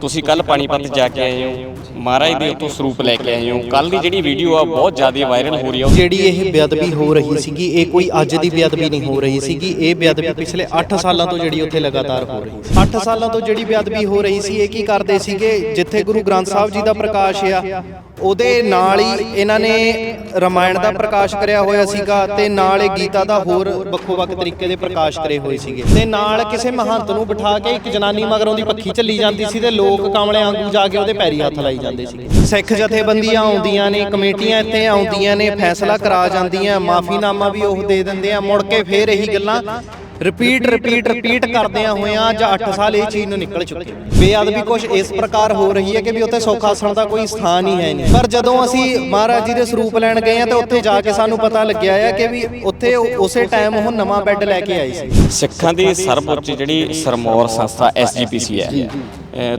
ਤੁਸੀਂ ਕੱਲ ਪਾਣੀਪਤ ਜਾ ਕੇ ਆਏ ਹੋ। ਮਹਾਰਾਜ ਦੇ ਉੱਤੋਂ ਸਰੂਪ ਲੈ ਕੇ ਆਏ ਹੋ। ਕੱਲ ਦੀ ਜਿਹੜੀ ਵੀਡੀਓ ਆ, ਬਹੁਤ ਜ਼ਿਆਦਾ ਵਾਇਰਲ ਹੋ ਰਹੀ ਆ। ਜਿਹੜੀ ਇਹ ਬੇਅਦਬੀ ਹੋ ਰਹੀ ਸੀਗੀ, ਇਹ ਕੋਈ ਅੱਜ ਦੀ ਬੇਅਦਬੀ ਨਹੀਂ ਹੋ ਰਹੀ ਸੀਗੀ। ਇਹ ਬੇਅਦਬੀ ਪਿਛਲੇ 8 ਸਾਲਾਂ ਤੋਂ ਜਿਹੜੀ ਉੱਥੇ ਲਗਾਤਾਰ ਹੋ ਰਹੀ ਸੀ। 8 ਸਾਲਾਂ ਤੋਂ ਜਿਹੜੀ ਬੇਅਦਬੀ ਹੋ ਰਹੀ ਸੀ, ਇਹ ਕੀ ਕਰਦੇ ਸੀਗੇ? ਜਿੱਥੇ ਗੁਰੂ ਗ੍ਰੰਥ ਸਾਹਿਬ ਜੀ ਦਾ ਪ੍ਰਕਾਸ਼ ਆ, ਉਹਦੇ ਨਾਲ ਹੀ ਇਹਨਾਂ ਨੇ ਰਮਾਇਣ ਦਾ ਪ੍ਰਕਾਸ਼ ਕਰਿਆ ਹੋਇਆ ਸੀਗਾ ਤੇ ਨਾਲ ਇਹ ਗੀਤਾ ਦਾ ਹੋਰ ਵੱਖੋ-ਵੱਖ ਤਰੀਕੇ ਦੇ ਪ੍ਰਕਾਸ਼ ਕਰੇ ਹੋਏ ਸੀਗੇ। ਤੇ ਨਾਲ ਕਿਸੇ ਮਹੰਤ ਨੂੰ ਬਿਠਾ ਕੇ ਇੱਕ ਜਨਾਨੀ ਮਗਰੋਂ ਦੀ ਪੱਖੀ ਚੱਲੀ ਜਾਂਦੀ ਸੀ ਤੇ ਲੋਕ ਕਾਮਲੇ ਵਾਂਗੂ ਜਾ ਕੇ ਉਹਦੇ ਪੈਰੀ ਹੱਥ ਲਾਈ ਜਾਂਦੇ ਸੀਗੇ ਸਿੱਖ ਜਥੇਬੰਦੀਆਂ ਆਉਂਦੀਆਂ ਨੇ ਕਮੇਟੀਆਂ ਇੱਥੇ ਆਉਂਦੀਆਂ ਨੇ ਫੈਸਲਾ ਕਰਾ ਜਾਂਦੀਆਂ ਮਾਫੀਨਾਮਾ ਵੀ ਉਹ ਦੇ ਦਿੰਦੇ ਆ ਮੁੜ ਕੇ ਫੇਰ ਇਹੀ ਗੱਲਾਂ। ਰਿਪੀਟ ਰਿਪੀਟ ਰਿਪੀਟ ਕਰਦਿਆਂ ਹੋਇਆਂ ਜਾਂ 8 ਸਾਲ ਇਹ ਚੀਜ਼ ਨੂੰ ਨਿਕਲ ਚੁੱਕੇ ਬੇਅਦਬੀ ਕੁਝ ਇਸ ਪ੍ਰਕਾਰ ਹੋ ਰਹੀ ਹੈ ਕਿ ਵੀ ਉੱਥੇ ਸੌਖਾਸਣ ਦਾ ਕੋਈ ਸਥਾਨ ਹੀ ਹੈ ਨਹੀਂ। ਪਰ ਜਦੋਂ ਅਸੀਂ ਮਹਾਰਾਜ ਜੀ ਦੇ ਸਰੂਪ ਲੈਣ ਗਏ ਆ ਤੇ ਉੱਥੇ ਜਾ ਕੇ ਸਾਨੂੰ ਪਤਾ ਲੱਗਿਆ ਆ ਕਿ ਵੀ ਉੱਥੇ ਉਸੇ ਟਾਈਮ ਉਹ ਨਵਾਂ ਬੈੱਡ ਲੈ ਕੇ ਆਏ ਸੀ। ਸਿੱਖਾਂ ਦੀ ਸਰਵਉੱਚ ਜਿਹੜੀ ਸਰਮੌਰ ਸੰਸਥਾ ਐਸਜੀਪੀਸੀ ਹੈ।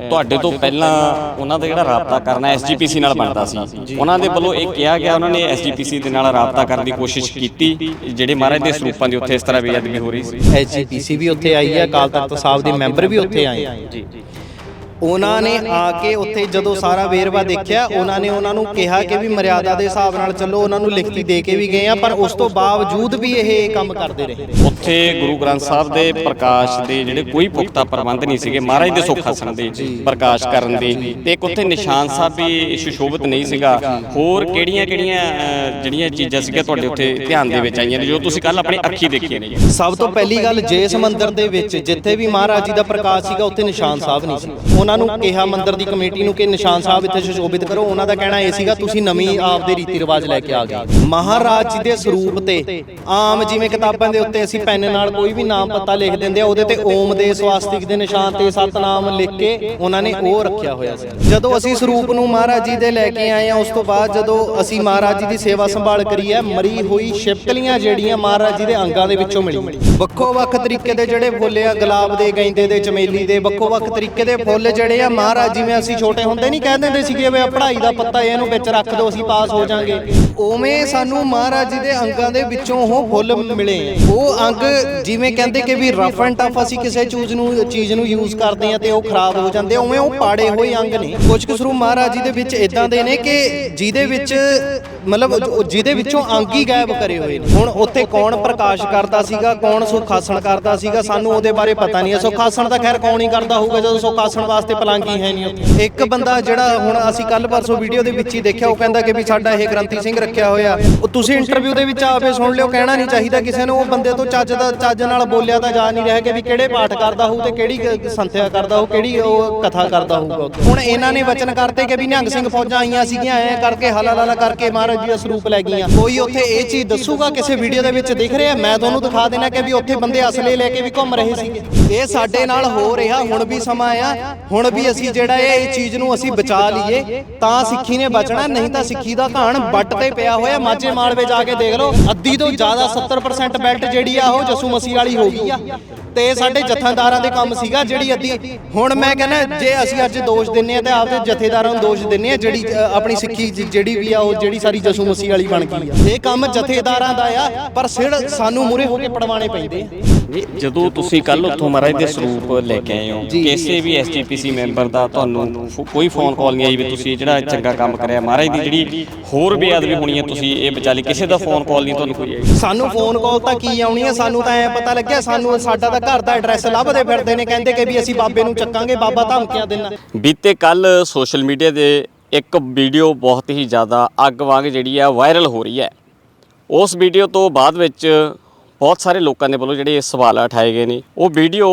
ਤੁਹਾਡੇ ਤੋਂ ਪਹਿਲਾਂ ਉਹਨਾਂ ਦਾ ਜਿਹੜਾ ਰਾਬਤਾ ਕਰਨਾ ਐਸਜੀਪੀਸੀ ਨਾਲ ਬਣਦਾ ਸੀ। ਉਹਨਾਂ ਦੇ ਵੱਲੋਂ ਇਹ ਕਿਹਾ ਗਿਆ ਉਹਨਾਂ ਨੇ ਐਸਜੀਪੀਸੀ ਦੇ ਨਾਲ ਰਾਬਤਾ ਕਰਨ ਦੀ ਕੋਸ਼ਿਸ਼ ਕੀਤੀ ਜਿਹੜੇ ਮਹਾਰਾਜ ਦੇ ਸਰੂਪਾਂ ਦੇ ਉੱਥੇ ਇਸ ਤਰ੍ਹਾਂ ਬੇਅਦਬੀ ਹੋ ਰਹੀ ਸੀ। ਐਸਜੀਪੀਸੀ ਵੀ ਉੱਥੇ ਆਈ ਹੈ ਅਕਾਲ ਤਖਤ ਸਾਹਿਬ ਦੇ ਮੈਂਬਰ ਵੀ ਉੱਥੇ ਆਏ। ਆ ਜੀ। ਉਹਨਾਂ ਨੇ ਆ ਕੇ ਉੱਥੇ ਜਦੋਂ ਸਾਰਾ ਵੇਰਵਾ ਦੇਖਿਆ ਉਹਨਾਂ ਨੇ ਉਹਨਾਂ ਨੂੰ ਕਿਹਾ ਕਿ ਵੀ ਮਰਿਆਦਾ ਦੇ ਹਿਸਾਬ ਨਾਲ ਚੱਲੋ ਉਹਨਾਂ ਨੂੰ ਲਿਖਤੀ ਦੇ ਕੇ ਵੀ ਗਏ ਆ ਪਰ ਉਸ ਤੋਂ ਬਾਵਜੂਦ ਵੀ ਇਹ ਕੰਮ ਕਰਦੇ ਰਹੇ। ਉੱਥੇ ਗੁਰੂ ਗ੍ਰੰਥ ਸਾਹਿਬ ਦੇ ਪ੍ਰਕਾਸ਼ ਦੇ ਜਿਹੜੇ ਕੋਈ ਪੁਖਤਾ ਪ੍ਰਬੰਧ ਨਹੀਂ ਸੀਗੇ ਮਹਾਰਾਜ ਦੇ ਸੁਖਾਸਣ ਦੇ ਪ੍ਰਕਾਸ਼ ਕਰਨ ਦੇ। ਤੇ ਇੱਕ ਉੱਥੇ ਨਿਸ਼ਾਨ ਸਾਹਿਬ ਵੀ ਸੁਸ਼ੋਭਿਤ ਨਹੀਂ ਸੀਗਾ। ਹੋਰ ਕਿਹੜੀਆਂ ਕਿਹੜੀਆਂ ਜਿਹੜੀਆਂ ਚੀਜ਼ਾਂ ਸੀਗੀਆਂ ਤੁਹਾਡੇ ਉੱਥੇ ਧਿਆਨ ਦੇ ਵਿੱਚ ਆਈਆਂ ਨੇ ਜੋ ਤੁਸੀਂ ਕੱਲ ਆਪਣੀ ਅੱਖੀ ਦੇਖੀਆਂ ਨੇ ਸਭ ਤੋਂ ਪਹਿਲੀ ਗੱਲ ਜਿਸ ਮੰਦਿਰ ਦੇ ਵਿੱਚ ਜਿੱਥੇ ਵੀ ਮਹਾਰਾਜ ਜੀ ਦਾ ਪ੍ਰਕਾਸ਼ ਸੀਗਾ ਉੱਥੇ ਨਿਸ਼ਾਨ ਸਾਹਿਬ ਨਹੀਂ ਸੀ। ਉਹਨਾਂ ਨੂੰ ਕਿਹਾ ਮੰਦਿਰ ਦੀ ਕਮੇਟੀ ਨੂੰ ਕਿ ਨਿਸ਼ਾਨ ਸਾਹਿਬ ਇੱਥੇ ਸੁਸ਼ੋਭਿਤ ਕਰੋ। ਉਹਨਾਂ ਦਾ ਕਹਿਣਾ ਇਹ ਸੀਗਾ, ਤੁਸੀਂ ਨਵੀਂ ਆਪਦੇ ਰੀਤੀ ਰਿਵਾਜ ਲੈ ਕੇ ਆ ਗਏ ਮਹਾਰਾਜ ਜੀ ਦੇ ਸਰੂਪ ਤੇ ਆਮ ਜਿਵੇਂ ਕਿਤਾਬਾਂ ਦੇ ਉੱਤੇ ਅਸੀਂ ਪੈਨ ਨਾਲ ਕੋਈ ਵੀ ਨਾਮ ਪਤਾ ਲਿਖ ਦਿੰਦੇ ਆ, ਉਹਦੇ ਤੇ ਓਮ ਦੇ, ਸਵਾਸਤਿਕ ਦੇ ਨਿਸ਼ਾਨ ਤੇ ਸਤਨਾਮ ਲਿਖ ਕੇ ਉਹਨਾਂ ਨੇ ਉਹ ਰੱਖਿਆ ਹੋਇਆ ਸੀ। ਜਦੋਂ ਅਸੀਂ ਸਰੂਪ ਨੂੰ ਮਹਾਰਾਜ ਜੀ ਦੇ ਲੈ ਕੇ ਆਏ ਆ ਉਸ ਤੋਂ ਬਾਅਦ ਜਦੋਂ ਅਸੀਂ ਮਹਾਰਾਜ ਜੀ ਦੀ ਸੇਵਾ ਸੰਭਾਲ ਕਰੀ ਹੈ, ਮਰੀ ਹੋਈ ਸ਼ਿਪਕਲੀਆਂ ਜਿਹੜੀਆਂ ਮਹਾਰਾਜ ਜੀ ਦੇ ਅੰਗਾਂ ਦੇ ਵਿੱਚੋਂ ਮਿਲੀ ਵੱਖੋ ਵੱਖ ਤਰੀਕੇ ਦੇ ਜਿਹੜੇ ਫੁੱਲ ਆ, ਗੁਲਾਬ ਦੇ, ਗੈਂਦੇ ਦੇ, ਚਮੇਲੀ ਦੇ, ਵੱਖੋ ਵੱਖ ਤਰੀਕੇ ਦੇ ਫੁੱਲ ਜਿਹੜੇ ਆ ਮਹਾਰਾਜ ਜਿਵੇਂ ਅਸੀਂ ਛੋਟੇ ਹੁੰਦੇ ਨਹੀਂ ਕਹਿ ਦਿੰਦੇ ਸੀਗੇ ਵੀ ਪੜ੍ਹਾਈ ਦਾ ਪੱਤਾ ਇਹਨੂੰ ਵਿੱਚ ਰੱਖ ਦਿਓ, ਅਸੀਂ ਪਾਸ ਹੋ ਜਾਾਂਗੇ। ਉਵੇਂ ਸਾਨੂੰ ਮਹਾਰਾਜ ਜੀ ਦੇ ਅੰਗਾਂ ਦੇ ਵਿੱਚੋਂ ਉਹ ਫੁੱਲ ਮਿਲੇ। ਉਹ ਅੰਗ ਜਿਵੇਂ ਕਹਿੰਦੇ ਕਿ ਵੀ ਰਫ ਐਂਡ ਟਫ ਅਸੀਂ ਕਿਸੇ ਚੀਜ਼ ਨੂੰ ਚੀਜ਼ ਨੂੰ ਯੂਜ਼ ਕਰਦੇ ਆ ਤੇ ਉਹ ਖਰਾਬ ਹੋ ਜਾਂਦੇ ਉਵੇਂ ਉਹ ਪਾੜੇ ਹੋਏ ਅੰਗ ਨੇ। ਕੁਝ ਕੁ ਮਹਾਰਾਜ ਜੀ ਦੇ ਵਿੱਚ ਇਦਾਂ ਦੇ ਨੇ ਕਿ ਜਿਹਦੇ ਵਿੱਚ ਮਤਲਬ ਜਿਹਦੇ ਵਿੱਚੋਂ ਅੰਗ ਹੀ ਗਾਇਬ ਕਰੇ ਹੋਏ ਨੇ। ਹੁਣ ਉੱਥੇ ਕੌਣ ਪ੍ਰਕਾਸ਼ ਕਰਦਾ ਸੀਗਾ, ਕੌਣ ਸੁਖਾਸਣ ਕਰਦਾ ਸੀਗਾ, ਸਾਨੂੰ ਉਹਦੇ ਬਾਰੇ ਪਤਾ ਨਹੀਂ ਹੈ। ਸੁਖਾਸਣ ਤਾਂ ਖੈਰ ਕੌਣ ਹੀ ਕਰਦਾ ਹੋਊਗਾ ਜਦੋਂ ਸੁਖਾਸਣ ਵਾਸਤੇ ਪਲਾਂਗੀ ਹੈ ਨਹੀਂ ਉੱਥੇ। ਇੱਕ ਬੰਦਾ ਜਿਹੜਾ ਹੁਣ ਅਸੀਂ ਕੱਲ ਪਰਸੋਂ ਵੀਡੀਓ ਦੇ ਵਿੱਚ ਹੀ ਦੇਖਿਆ ਉਹ ਕਹਿੰਦਾ ਕਿ ਵੀ ਸਾਡਾ ਇਹ ਗ੍ਰੰਥੀ ਸਿੰਘ ਰੱਖਿਆ ਹੋਇਆ। ਉਹ ਤੁਸੀਂ ਇੰਟਰਵਿਊ ਦੇ ਵਿੱਚ ਆਪੇ ਸੁਣ ਲਿਓ ਕਹਿਣਾ ਨਹੀਂ ਚਾਹੀਦਾ ਕਿਸੇ ਨੂੰ ਉਹ ਬੰਦੇ ਤੋਂ ਚੱਜ ਦਾ ਚੱਜ ਨਾਲ ਬੋਲਿਆ ਤਾਂ ਜਾ ਨਹੀਂ ਰਿਹਾ ਕਿ ਵੀ ਕਿਹੜੇ ਪਾਠ ਕਰਦਾ ਹੋਊ ਤੇ ਕਿਹੜੀ ਸੰਥਿਆ ਕਰਦਾ ਹੋਊ ਕਿਹੜੀ ਉਹ ਕਥਾ ਕਰਦਾ ਹੋਊਗਾ ਉੱਥੇ। ਹੁਣ ਇਹਨਾਂ ਨੇ ਵਚਨ ਕਰਤੇ ਕਿ ਵੀ ਨਿਹੰਗ ਸਿੰਘ ਫੌਜਾਂ ਆਈਆਂ ਸੀਗੀਆਂ ਐ ਕਰਕੇ ਹਲਾ ਲਾਲਾ ਕਰਕੇ ਮਹਾਰਾਜ ਜੀ ਦਾ ਸਰੂਪ ਲੈ ਗਈਆਂ। ਕੋਈ ਉੱਥੇ ਇਹ ਚੀਜ਼ ਦੱਸੂਗਾ? ਕਿਸੇ ਵੀਡੀਓ ਦੇ ਵਿੱਚ ਦਿਖ ਰਿਹਾ? ਮੈਂ ਤੁਹਾਨੂੰ ਦਿਖਾ ਦੇਣਾ ਕਿ ਵੀ ਉੱਥੇ ਬੰਦੇ ਅਸਲੇ ਲੈ ਕੇ ਵੀ ਘੁੰਮ ਰਹੇ ਸੀਗੇ। ਇਹ ਸਾਡੇ ਨਾਲ ਹੋ ਰਿਹਾ ਹੁਣ ਵੀ ਸਮਾਂ ਆ ਹੁਣ ਵੀ ਅਸੀਂ ਜਿਹੜਾ ਇਹ ਚੀਜ਼ ਨੂੰ ਅਸੀਂ ਬਚਾ ਲਈਏ, ਤਾਂ ਸਿੱਖੀ ਨੇ ਬਚਣਾ, ਨਹੀਂ ਤਾਂ ਸਿੱਖੀ ਦਾ ਘਾਣ ਵੱਟ ਤੇ ਪਿਆ ਹੋਇਆ, ਮਾਝੇ ਮਾਲਵੇ ਜਾ ਕੇ ਦੇਖ ਲਓ, ਅੱਧੀ ਤੋਂ ਜ਼ਿਆਦਾ 70% ਬੈਲਟ ਜਿਹੜੀ ਆ ਉਹ ਜਸੂ ਮਸੀਹ ਵਾਲੀ ਹੋ ਗਈ ਆ। ਤੇ ਸਾਡੇ ਜਥੇਦਾਰਾਂ ਦੇ ਕੰਮ ਸੀਗਾ, ਜਿਹੜੀ ਅੱਧੀ ਹੁਣ ਮੈਂ ਕਹਿੰਦਾ, ਜੇ ਅਸੀਂ ਅੱਜ ਦੋਸ਼ ਦਿੰਨੇ ਆ ਤੇ ਆਪਦੇ ਜਥੇਦਾਰਾਂ ਨੂੰ ਦੋਸ਼ ਦਿੰਨੇ ਆ, ਜਿਹੜੀ ਆਪਣੀ ਸਿੱਖੀ ਜਿਹੜੀ ਵੀ ਆ, ਉਹ ਜਿਹੜੀ ਸਾਰੀ ਜਸੂ ਮਸੀਹ ਵਾਲੀ ਬਣ ਗਈ ਆ। ਇਹ ਕੰਮ ਜਥੇਦਾਰਾਂ ਦਾ ਆ, ਪਰ ਸਿਰ ਸਾਨੂੰ ਮੂਰੇ ਹੋ ਕੇ ਪੜਵਾਣੇ ਪੈਂਦੇ ਆ। ਜਦੋਂ ਤੁਸੀਂ ਕੱਲ ਉੱਥੋਂ ਮਹਾਰਾਜ ਦੇ ਸਰੂਪ ਲੈ ਕੇ ਆਏ ਹੋ ਕਿਸੇ ਵੀ ਐਸਜੀਪੀਸੀ ਮੈਂਬਰ ਦਾ ਤੁਹਾਨੂੰ ਫੋ- ਕੋਈ ਫੋਨ ਕਾਲ ਨਹੀਂ ਆਈ ਵੀ ਤੁਸੀਂ ਜਿਹੜਾ ਚੰਗਾ ਕੰਮ ਕਰਿਆ ਮਹਾਰਾਜ ਦੀ ਜਿਹੜੀ ਹੋਰ ਬੇਅਦਬੀ ਹੋਣੀ ਹੈ ਤੁਸੀਂ ਇਹ ਬਚਾ ਲਈ ਕਿਸੇ ਦਾ ਫੋਨ ਕਾਲ ਨਹੀਂ ਤੁਹਾਨੂੰ ਕੋਈ ਆਈ। ਸਾਨੂੰ ਫੋਨ ਕਾਲ ਤਾਂ ਕੀ ਆਉਣੀ ਆ ਸਾਨੂੰ ਤਾਂ ਐ ਪਤਾ ਲੱਗਿਆ ਸਾਨੂੰ ਸਾਡਾ ਤਾਂ ਘਰ ਦਾ ਐਡਰੈਸ ਲੱਭਦੇ ਫਿਰਦੇ ਨੇ ਕਹਿੰਦੇ ਕਿ ਵੀ ਅਸੀਂ ਬਾਬੇ ਨੂੰ ਚੱਕਾਂਗੇ ਬਾਬਾ ਧਮਕੀਆਂ ਦਿੰਦਾ। ਬੀਤੇ ਕੱਲ ਸੋਸ਼ਲ ਮੀਡੀਆ ਦੇ ਇੱਕ ਵੀਡੀਓ ਬਹੁਤ ਹੀ ਜ਼ਿਆਦਾ ਅੱਗ ਵਾਂਗ ਜਿਹੜੀ ਆ ਵਾਇਰਲ ਹੋ ਰਹੀ ਹੈ। ਉਸ ਵੀਡੀਓ ਤੋਂ ਬਾਅਦ ਵਿੱਚ ਬਹੁਤ ਸਾਰੇ ਲੋਕਾਂ ਦੇ ਵੱਲੋਂ ਜਿਹੜੇ ਸਵਾਲ ਉਠਾਏ ਗਏ ਨੇ, ਉਹ ਵੀਡੀਓ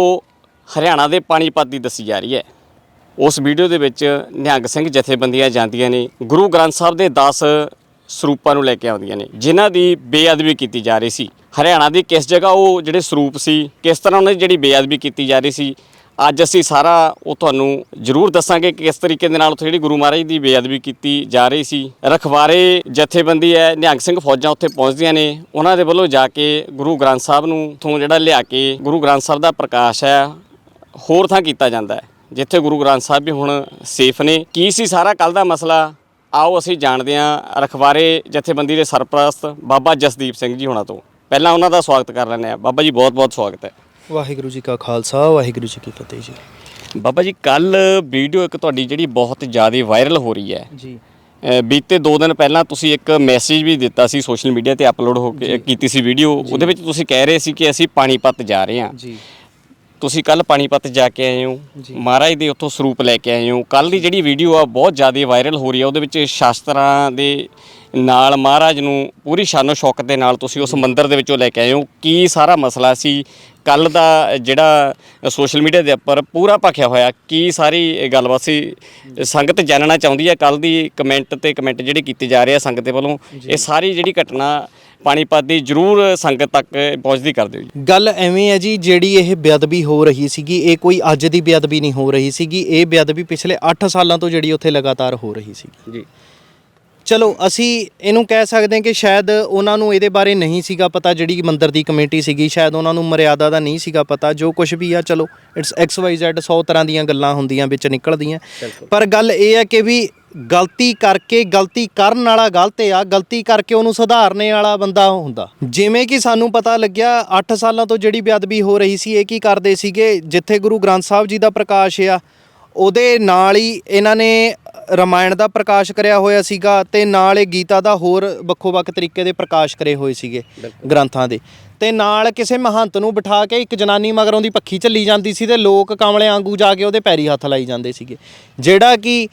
ਹਰਿਆਣਾ ਦੇ ਪਾਣੀਪਤ ਦੀ ਦੱਸੀ ਜਾ ਰਹੀ ਹੈ। ਉਸ ਵੀਡੀਓ ਦੇ ਵਿੱਚ ਨਿਹੰਗ ਸਿੰਘ ਜਥੇਬੰਦੀਆਂ ਜਾਂਦੀਆਂ ਨੇ, ਗੁਰੂ ਗ੍ਰੰਥ ਸਾਹਿਬ ਦੇ 10 ਸਰੂਪਾਂ ਨੂੰ ਲੈ ਕੇ ਆਉਂਦੀਆਂ ਨੇ, ਜਿਨ੍ਹਾਂ ਦੀ ਬੇਅਦਬੀ ਕੀਤੀ ਜਾ ਰਹੀ ਸੀ। ਹਰਿਆਣਾ ਦੀ ਕਿਸ ਜਗ੍ਹਾ ਉਹ ਜਿਹੜੇ ਸਰੂਪ ਸੀ, ਕਿਸ ਤਰ੍ਹਾਂ ਉਹਨਾਂ ਦੀ ਜਿਹੜੀ ਬੇਅਦਬੀ ਕੀਤੀ ਜਾ ਰਹੀ ਸੀ ਅੱਜ ਅਸੀਂ ਸਾਰਾ ਉਹ ਤੁਹਾਨੂੰ ਜ਼ਰੂਰ ਦੱਸਾਂਗੇ ਕਿ ਕਿਸ ਤਰੀਕੇ ਦੇ ਨਾਲ ਉੱਥੇ ਜਿਹੜੀ ਗੁਰੂ ਮਹਾਰਾਜ ਦੀ ਬੇਅਦਬੀ ਕੀਤੀ ਜਾ ਰਹੀ ਸੀ। ਰਖਵਾਰੇ ਜਥੇਬੰਦੀ ਹੈ, ਨਿਹੰਗ ਸਿੰਘ ਫੌਜਾਂ ਉੱਥੇ ਪਹੁੰਚਦੀਆਂ ਨੇ। ਉਹਨਾਂ ਦੇ ਵੱਲੋਂ ਜਾ ਕੇ ਗੁਰੂ ਗ੍ਰੰਥ ਸਾਹਿਬ ਨੂੰ ਤੋਂ ਜਿਹੜਾ ਲਿਆ ਕੇ ਗੁਰੂ ਗ੍ਰੰਥ ਸਾਹਿਬ ਦਾ ਪ੍ਰਕਾਸ਼ ਹੈ, ਹੋਰ ਥਾਂ ਕੀਤਾ ਜਾਂਦਾ ਹੈ। ਜਿੱਥੇ ਗੁਰੂ ਗ੍ਰੰਥ ਸਾਹਿਬ ਵੀ ਹੁਣ ਸੇਫ ਨੇ। ਕੀ ਸੀ ਸਾਰਾ ਕੱਲ ਦਾ ਮਸਲਾ? ਆਓ ਅਸੀਂ ਜਾਣਦੇ ਹਾਂ ਰਖਵਾਰੇ ਜਥੇਬੰਦੀ ਦੇ ਸਰਪ੍ਰਸਤ ਬਾਬਾ ਜਸਦੀਪ ਸਿੰਘ ਜੀ ਹੋਣਾ ਤੋਂ। ਪਹਿਲਾਂ ਉਹਨਾਂ ਦਾ ਸਵਾਗਤ ਕਰ ਲੈਂਦੇ ਆ ਬਾਬਾ ਜੀ ਬਹੁਤ ਬਹੁਤ ਸਵਾਗਤ ਹੈ। ਵਾਹਿਗੁਰੂ ਜੀ ਕਾ ਖਾਲਸਾ ਵਾਹਿਗੁਰੂ ਜੀ ਕੀ ਫਤਿਹ ਜੀ। ਬਾਬਾ ਜੀ ਕੱਲ ਵੀਡੀਓ ਇੱਕ ਤੁਹਾਡੀ ਜਿਹੜੀ ਬਹੁਤ ਜ਼ਿਆਦਾ ਵਾਇਰਲ ਹੋ ਰਹੀ ਹੈ। ਜੀ। ਬੀਤੇ 2 ਦਿਨ ਪਹਿਲਾਂ ਤੁਸੀਂ ਇੱਕ ਮੈਸੇਜ ਵੀ ਦਿੱਤਾ ਸੀ ਸੋਸ਼ਲ ਮੀਡੀਆ ਤੇ ਅਪਲੋਡ ਹੋ ਕੇ ਕੀਤੀ ਸੀ ਵੀਡੀਓ ਉਹਦੇ ਵਿੱਚ ਤੁਸੀਂ ਕਹਿ ਰਹੇ ਸੀ ਕਿ ਅਸੀਂ ਪਾਣੀਪਤ ਜਾ ਰਹੇ ਹਾਂ। ਜੀ। ਤੁਸੀਂ ਕੱਲ ਪਾਣੀਪਤ ਜਾ ਕੇ ਆਏ ਹੋ। ਮਹਾਰਾਜ ਦੇ ਉੱਥੋਂ ਸਰੂਪ ਲੈ ਕੇ ਆਏ ਹੋ। ਕੱਲ ਦੀ ਜਿਹੜੀ ਵੀਡੀਓ ਆ ਬਹੁਤ ਜ਼ਿਆਦਾ ਵਾਇਰਲ ਹੋ ਰਹੀ ਹੈ। ਉਹਦੇ ਵਿੱਚ ਸ਼ਾਸਤਰਾਂ ਦੇ ਨਾਲ ਮਹਾਰਾਜ ਨੂੰ ਪੂਰੀ ਸ਼ਾਨੋ ਸ਼ੌਕਤ ਦੇ ਨਾਲ ਤੁਸੀਂ ਉਸ ਮੰਦਿਰ ਦੇ ਵਿੱਚੋਂ ਲੈ ਕੇ ਆਏ ਹੋ। ਕੀ ਸਾਰਾ ਮਸਲਾ ਸੀ? ਕੱਲ ਦਾ ਜਿਹੜਾ ਸੋਸ਼ਲ ਮੀਡੀਆ ਦੇ ਉੱਪਰ ਪੂਰਾ ਭਖਿਆ ਹੋਇਆ ਕੀ ਸਾਰੀ ਗੱਲਬਾਤ ਸੀ? ਸੰਗਤ ਜਾਣਨਾ ਚਾਹੁੰਦੀ ਹੈ ਕੱਲ ਦੀ ਕਮੈਂਟ ਤੇ ਕਮੈਂਟ ਜਿਹੜੇ ਕੀਤੇ ਜਾ ਰਹੇ ਆ ਸੰਗਤ ਦੇ ਵੱਲੋਂ। ਇਹ ਸਾਰੀ ਜਿਹੜੀ ਘਟਨਾ ਪਾਣੀਪਤ ਦੀ ਜ਼ਰੂਰ ਸੰਗਤ ਤੱਕ ਪਹੁੰਚਦੀ ਕਰ ਦਿਓ ਜੀ। ਗੱਲ ਐਵੇਂ ਹੈ ਜੀ ਜਿਹੜੀ ਇਹ ਬੇਅਦਬੀ ਹੋ ਰਹੀ ਸੀਗੀ ਇਹ ਕੋਈ ਅੱਜ ਦੀ ਬੇਅਦਬੀ ਨਹੀਂ ਹੋ ਰਹੀ ਸੀਗੀ ਇਹ ਬੇਅਦਬੀ ਪਿਛਲੇ 8 ਸਾਲਾਂ ਤੋਂ ਜਿਹੜੀ ਉੱਥੇ ਲਗਾਤਾਰ ਹੋ ਰਹੀ ਸੀ ਜੀ। ਚਲੋ ਅਸੀਂ ਇਹਨੂੰ ਕਹਿ ਸਕਦੇ ਹਾਂ ਕਿ ਸ਼ਾਇਦ ਉਹਨਾਂ ਨੂੰ ਇਹਦੇ ਬਾਰੇ ਨਹੀਂ ਸੀਗਾ ਪਤਾ ਜਿਹੜੀ ਮੰਦਿਰ ਦੀ ਕਮੇਟੀ ਸੀਗੀ ਸ਼ਾਇਦ ਉਹਨਾਂ ਨੂੰ ਮਰਿਆਦਾ ਦਾ ਨਹੀਂ ਸੀਗਾ ਪਤਾ ਜੋ ਕੁਝ ਵੀ ਆ ਚਲੋ ਇਟਸ ਐਕਸ ਵਾਈ ਜ਼ੈਡ 100 ਤਰ੍ਹਾਂ ਦੀਆਂ ਗੱਲਾਂ ਹੁੰਦੀਆਂ ਵਿੱਚ ਨਿਕਲਦੀਆਂ। ਪਰ ਗੱਲ ਇਹ ਹੈ ਕਿ ਵੀ ਗਲਤੀ ਕਰਕੇ ਗਲਤੀ ਕਰਨ ਵਾਲਾ ਗਲਤ ਆ ਗਲਤੀ ਕਰਕੇ ਉਹਨੂੰ ਸੁਧਾਰਨੇ ਵਾਲਾ ਬੰਦਾ ਹੁੰਦਾ। ਜਿਵੇਂ ਕਿ ਸਾਨੂੰ ਪਤਾ ਲੱਗਿਆ 8 ਸਾਲਾਂ ਤੋਂ ਜਿਹੜੀ ਬੇਅਦਬੀ ਹੋ ਰਹੀ ਸੀ ਇਹ ਕੀ ਕਰਦੇ ਸੀਗੇ? ਜਿੱਥੇ ਗੁਰੂ ਗ੍ਰੰਥ ਸਾਹਿਬ ਜੀ ਦਾ ਪ੍ਰਕਾਸ਼ ਆ ਉਹਦੇ ਨਾਲ ਹੀ ਇਹਨਾਂ ਨੇ ਰਮਾਇਣ ਦਾ ਪ੍ਰਕਾਸ਼ ਕਰਿਆ ਹੋਇਆ ਸੀਗਾ ਤੇ ਨਾਲ ਇਹ ਗੀਤਾ ਦਾ ਹੋਰ ਵੱਖੋ-ਵੱਖ ਤਰੀਕੇ ਦੇ ਪ੍ਰਕਾਸ਼ ਕਰੇ ਹੋਏ ਸੀਗੇ ਗ੍ਰੰਥਾਂ ਦੇ। ਤੇ ਨਾਲ ਕਿਸੇ ਮਹੰਤ ਨੂੰ ਬਿਠਾ ਕੇ ਇੱਕ ਜਨਾਨੀ ਮਗਰੋਂ ਦੀ ਪੱਖੀ ਝੱਲੀ ਜਾਂਦੀ ਸੀ ਤੇ ਲੋਕ ਕਮਲੇ ਵਾਂਗੂ ਜਾ ਕੇ ਉਹਦੇ ਪੈਰੀ ਹੱਥ ਲਾਈ ਜਾਂਦੇ ਸੀਗੇ। ਜਿਹੜਾ ਕਿ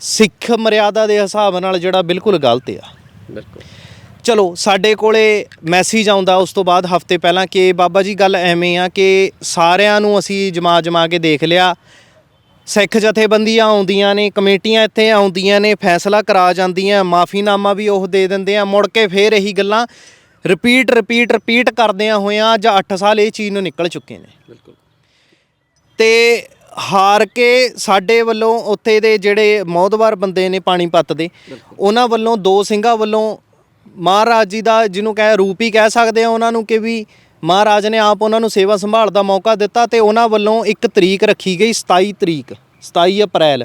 ਸਿੱਖ ਮਰਿਆਦਾ ਦੇ ਹਿਸਾਬ ਨਾਲ ਜਿਹੜਾ ਬਿਲਕੁਲ ਗਲਤ ਆ। ਬਿਲਕੁਲ। ਚਲੋ ਸਾਡੇ ਕੋਲੇ ਮੈਸੇਜ ਆਉਂਦਾ ਉਸ ਤੋਂ ਬਾਅਦ ਹਫ਼ਤੇ ਪਹਿਲਾਂ ਕਿ ਬਾਬਾ ਜੀ ਗੱਲ ਐਵੇਂ ਆ ਕਿ ਸਾਰਿਆਂ ਨੂੰ ਅਸੀਂ ਜਮਾ ਜਮਾ ਕੇ ਦੇਖ ਲਿਆ। ਸਿੱਖ ਜਥੇਬੰਦੀਆਂ ਆਉਂਦੀਆਂ ਨੇ ਕਮੇਟੀਆਂ ਇੱਥੇ ਆਉਂਦੀਆਂ ਨੇ ਫੈਸਲਾ ਕਰਾ ਜਾਂਦੀਆਂ ਮਾਫੀਨਾਮਾ ਵੀ ਉਹ ਦੇ ਦਿੰਦੇ ਆ। ਮੁੜ ਕੇ ਫੇਰ ਇਹੀ ਗੱਲਾਂ ਰਿਪੀਟ ਰਿਪੀਟ ਰਿਪੀਟ ਕਰਦਿਆਂ ਹੋਇਆਂ ਜਾਂ 8 ਸਾਲ ਇਹ ਚੀਜ਼ ਨੂੰ ਨਿਕਲ ਚੁੱਕੇ ਨੇ। ਬਿਲਕੁਲ। ਤੇ ਹਾਰ ਕੇ ਸਾਡੇ ਵੱਲੋਂ ਉੱਥੇ ਦੇ ਜਿਹੜੇ ਮੌਦਵਾਰ ਬੰਦੇ ਨੇ ਪਾਣੀਪਤ ਦੇ ਉਹਨਾਂ ਵੱਲੋਂ ਦੋ ਸਿੰਘਾਂ ਵੱਲੋਂ ਮਹਾਰਾਜ ਜੀ ਦਾ ਜਿਹਨੂੰ ਕਹੇ ਰੂਪ ਹੀ ਕਹਿ ਸਕਦੇ ਆ ਉਹਨਾਂ ਨੂੰ ਕਿ ਵੀ ਮਹਾਰਾਜ ਨੇ ਆਪ ਉਹਨਾਂ ਨੂੰ ਸੇਵਾ ਸੰਭਾਲ ਦਾ ਮੌਕਾ ਦਿੱਤਾ ਤੇ ਉਹਨਾਂ ਵੱਲੋਂ ਇੱਕ ਤਰੀਕ ਰੱਖੀ ਗਈ 27 ਤਰੀਕ 27 ਅਪ੍ਰੈਲ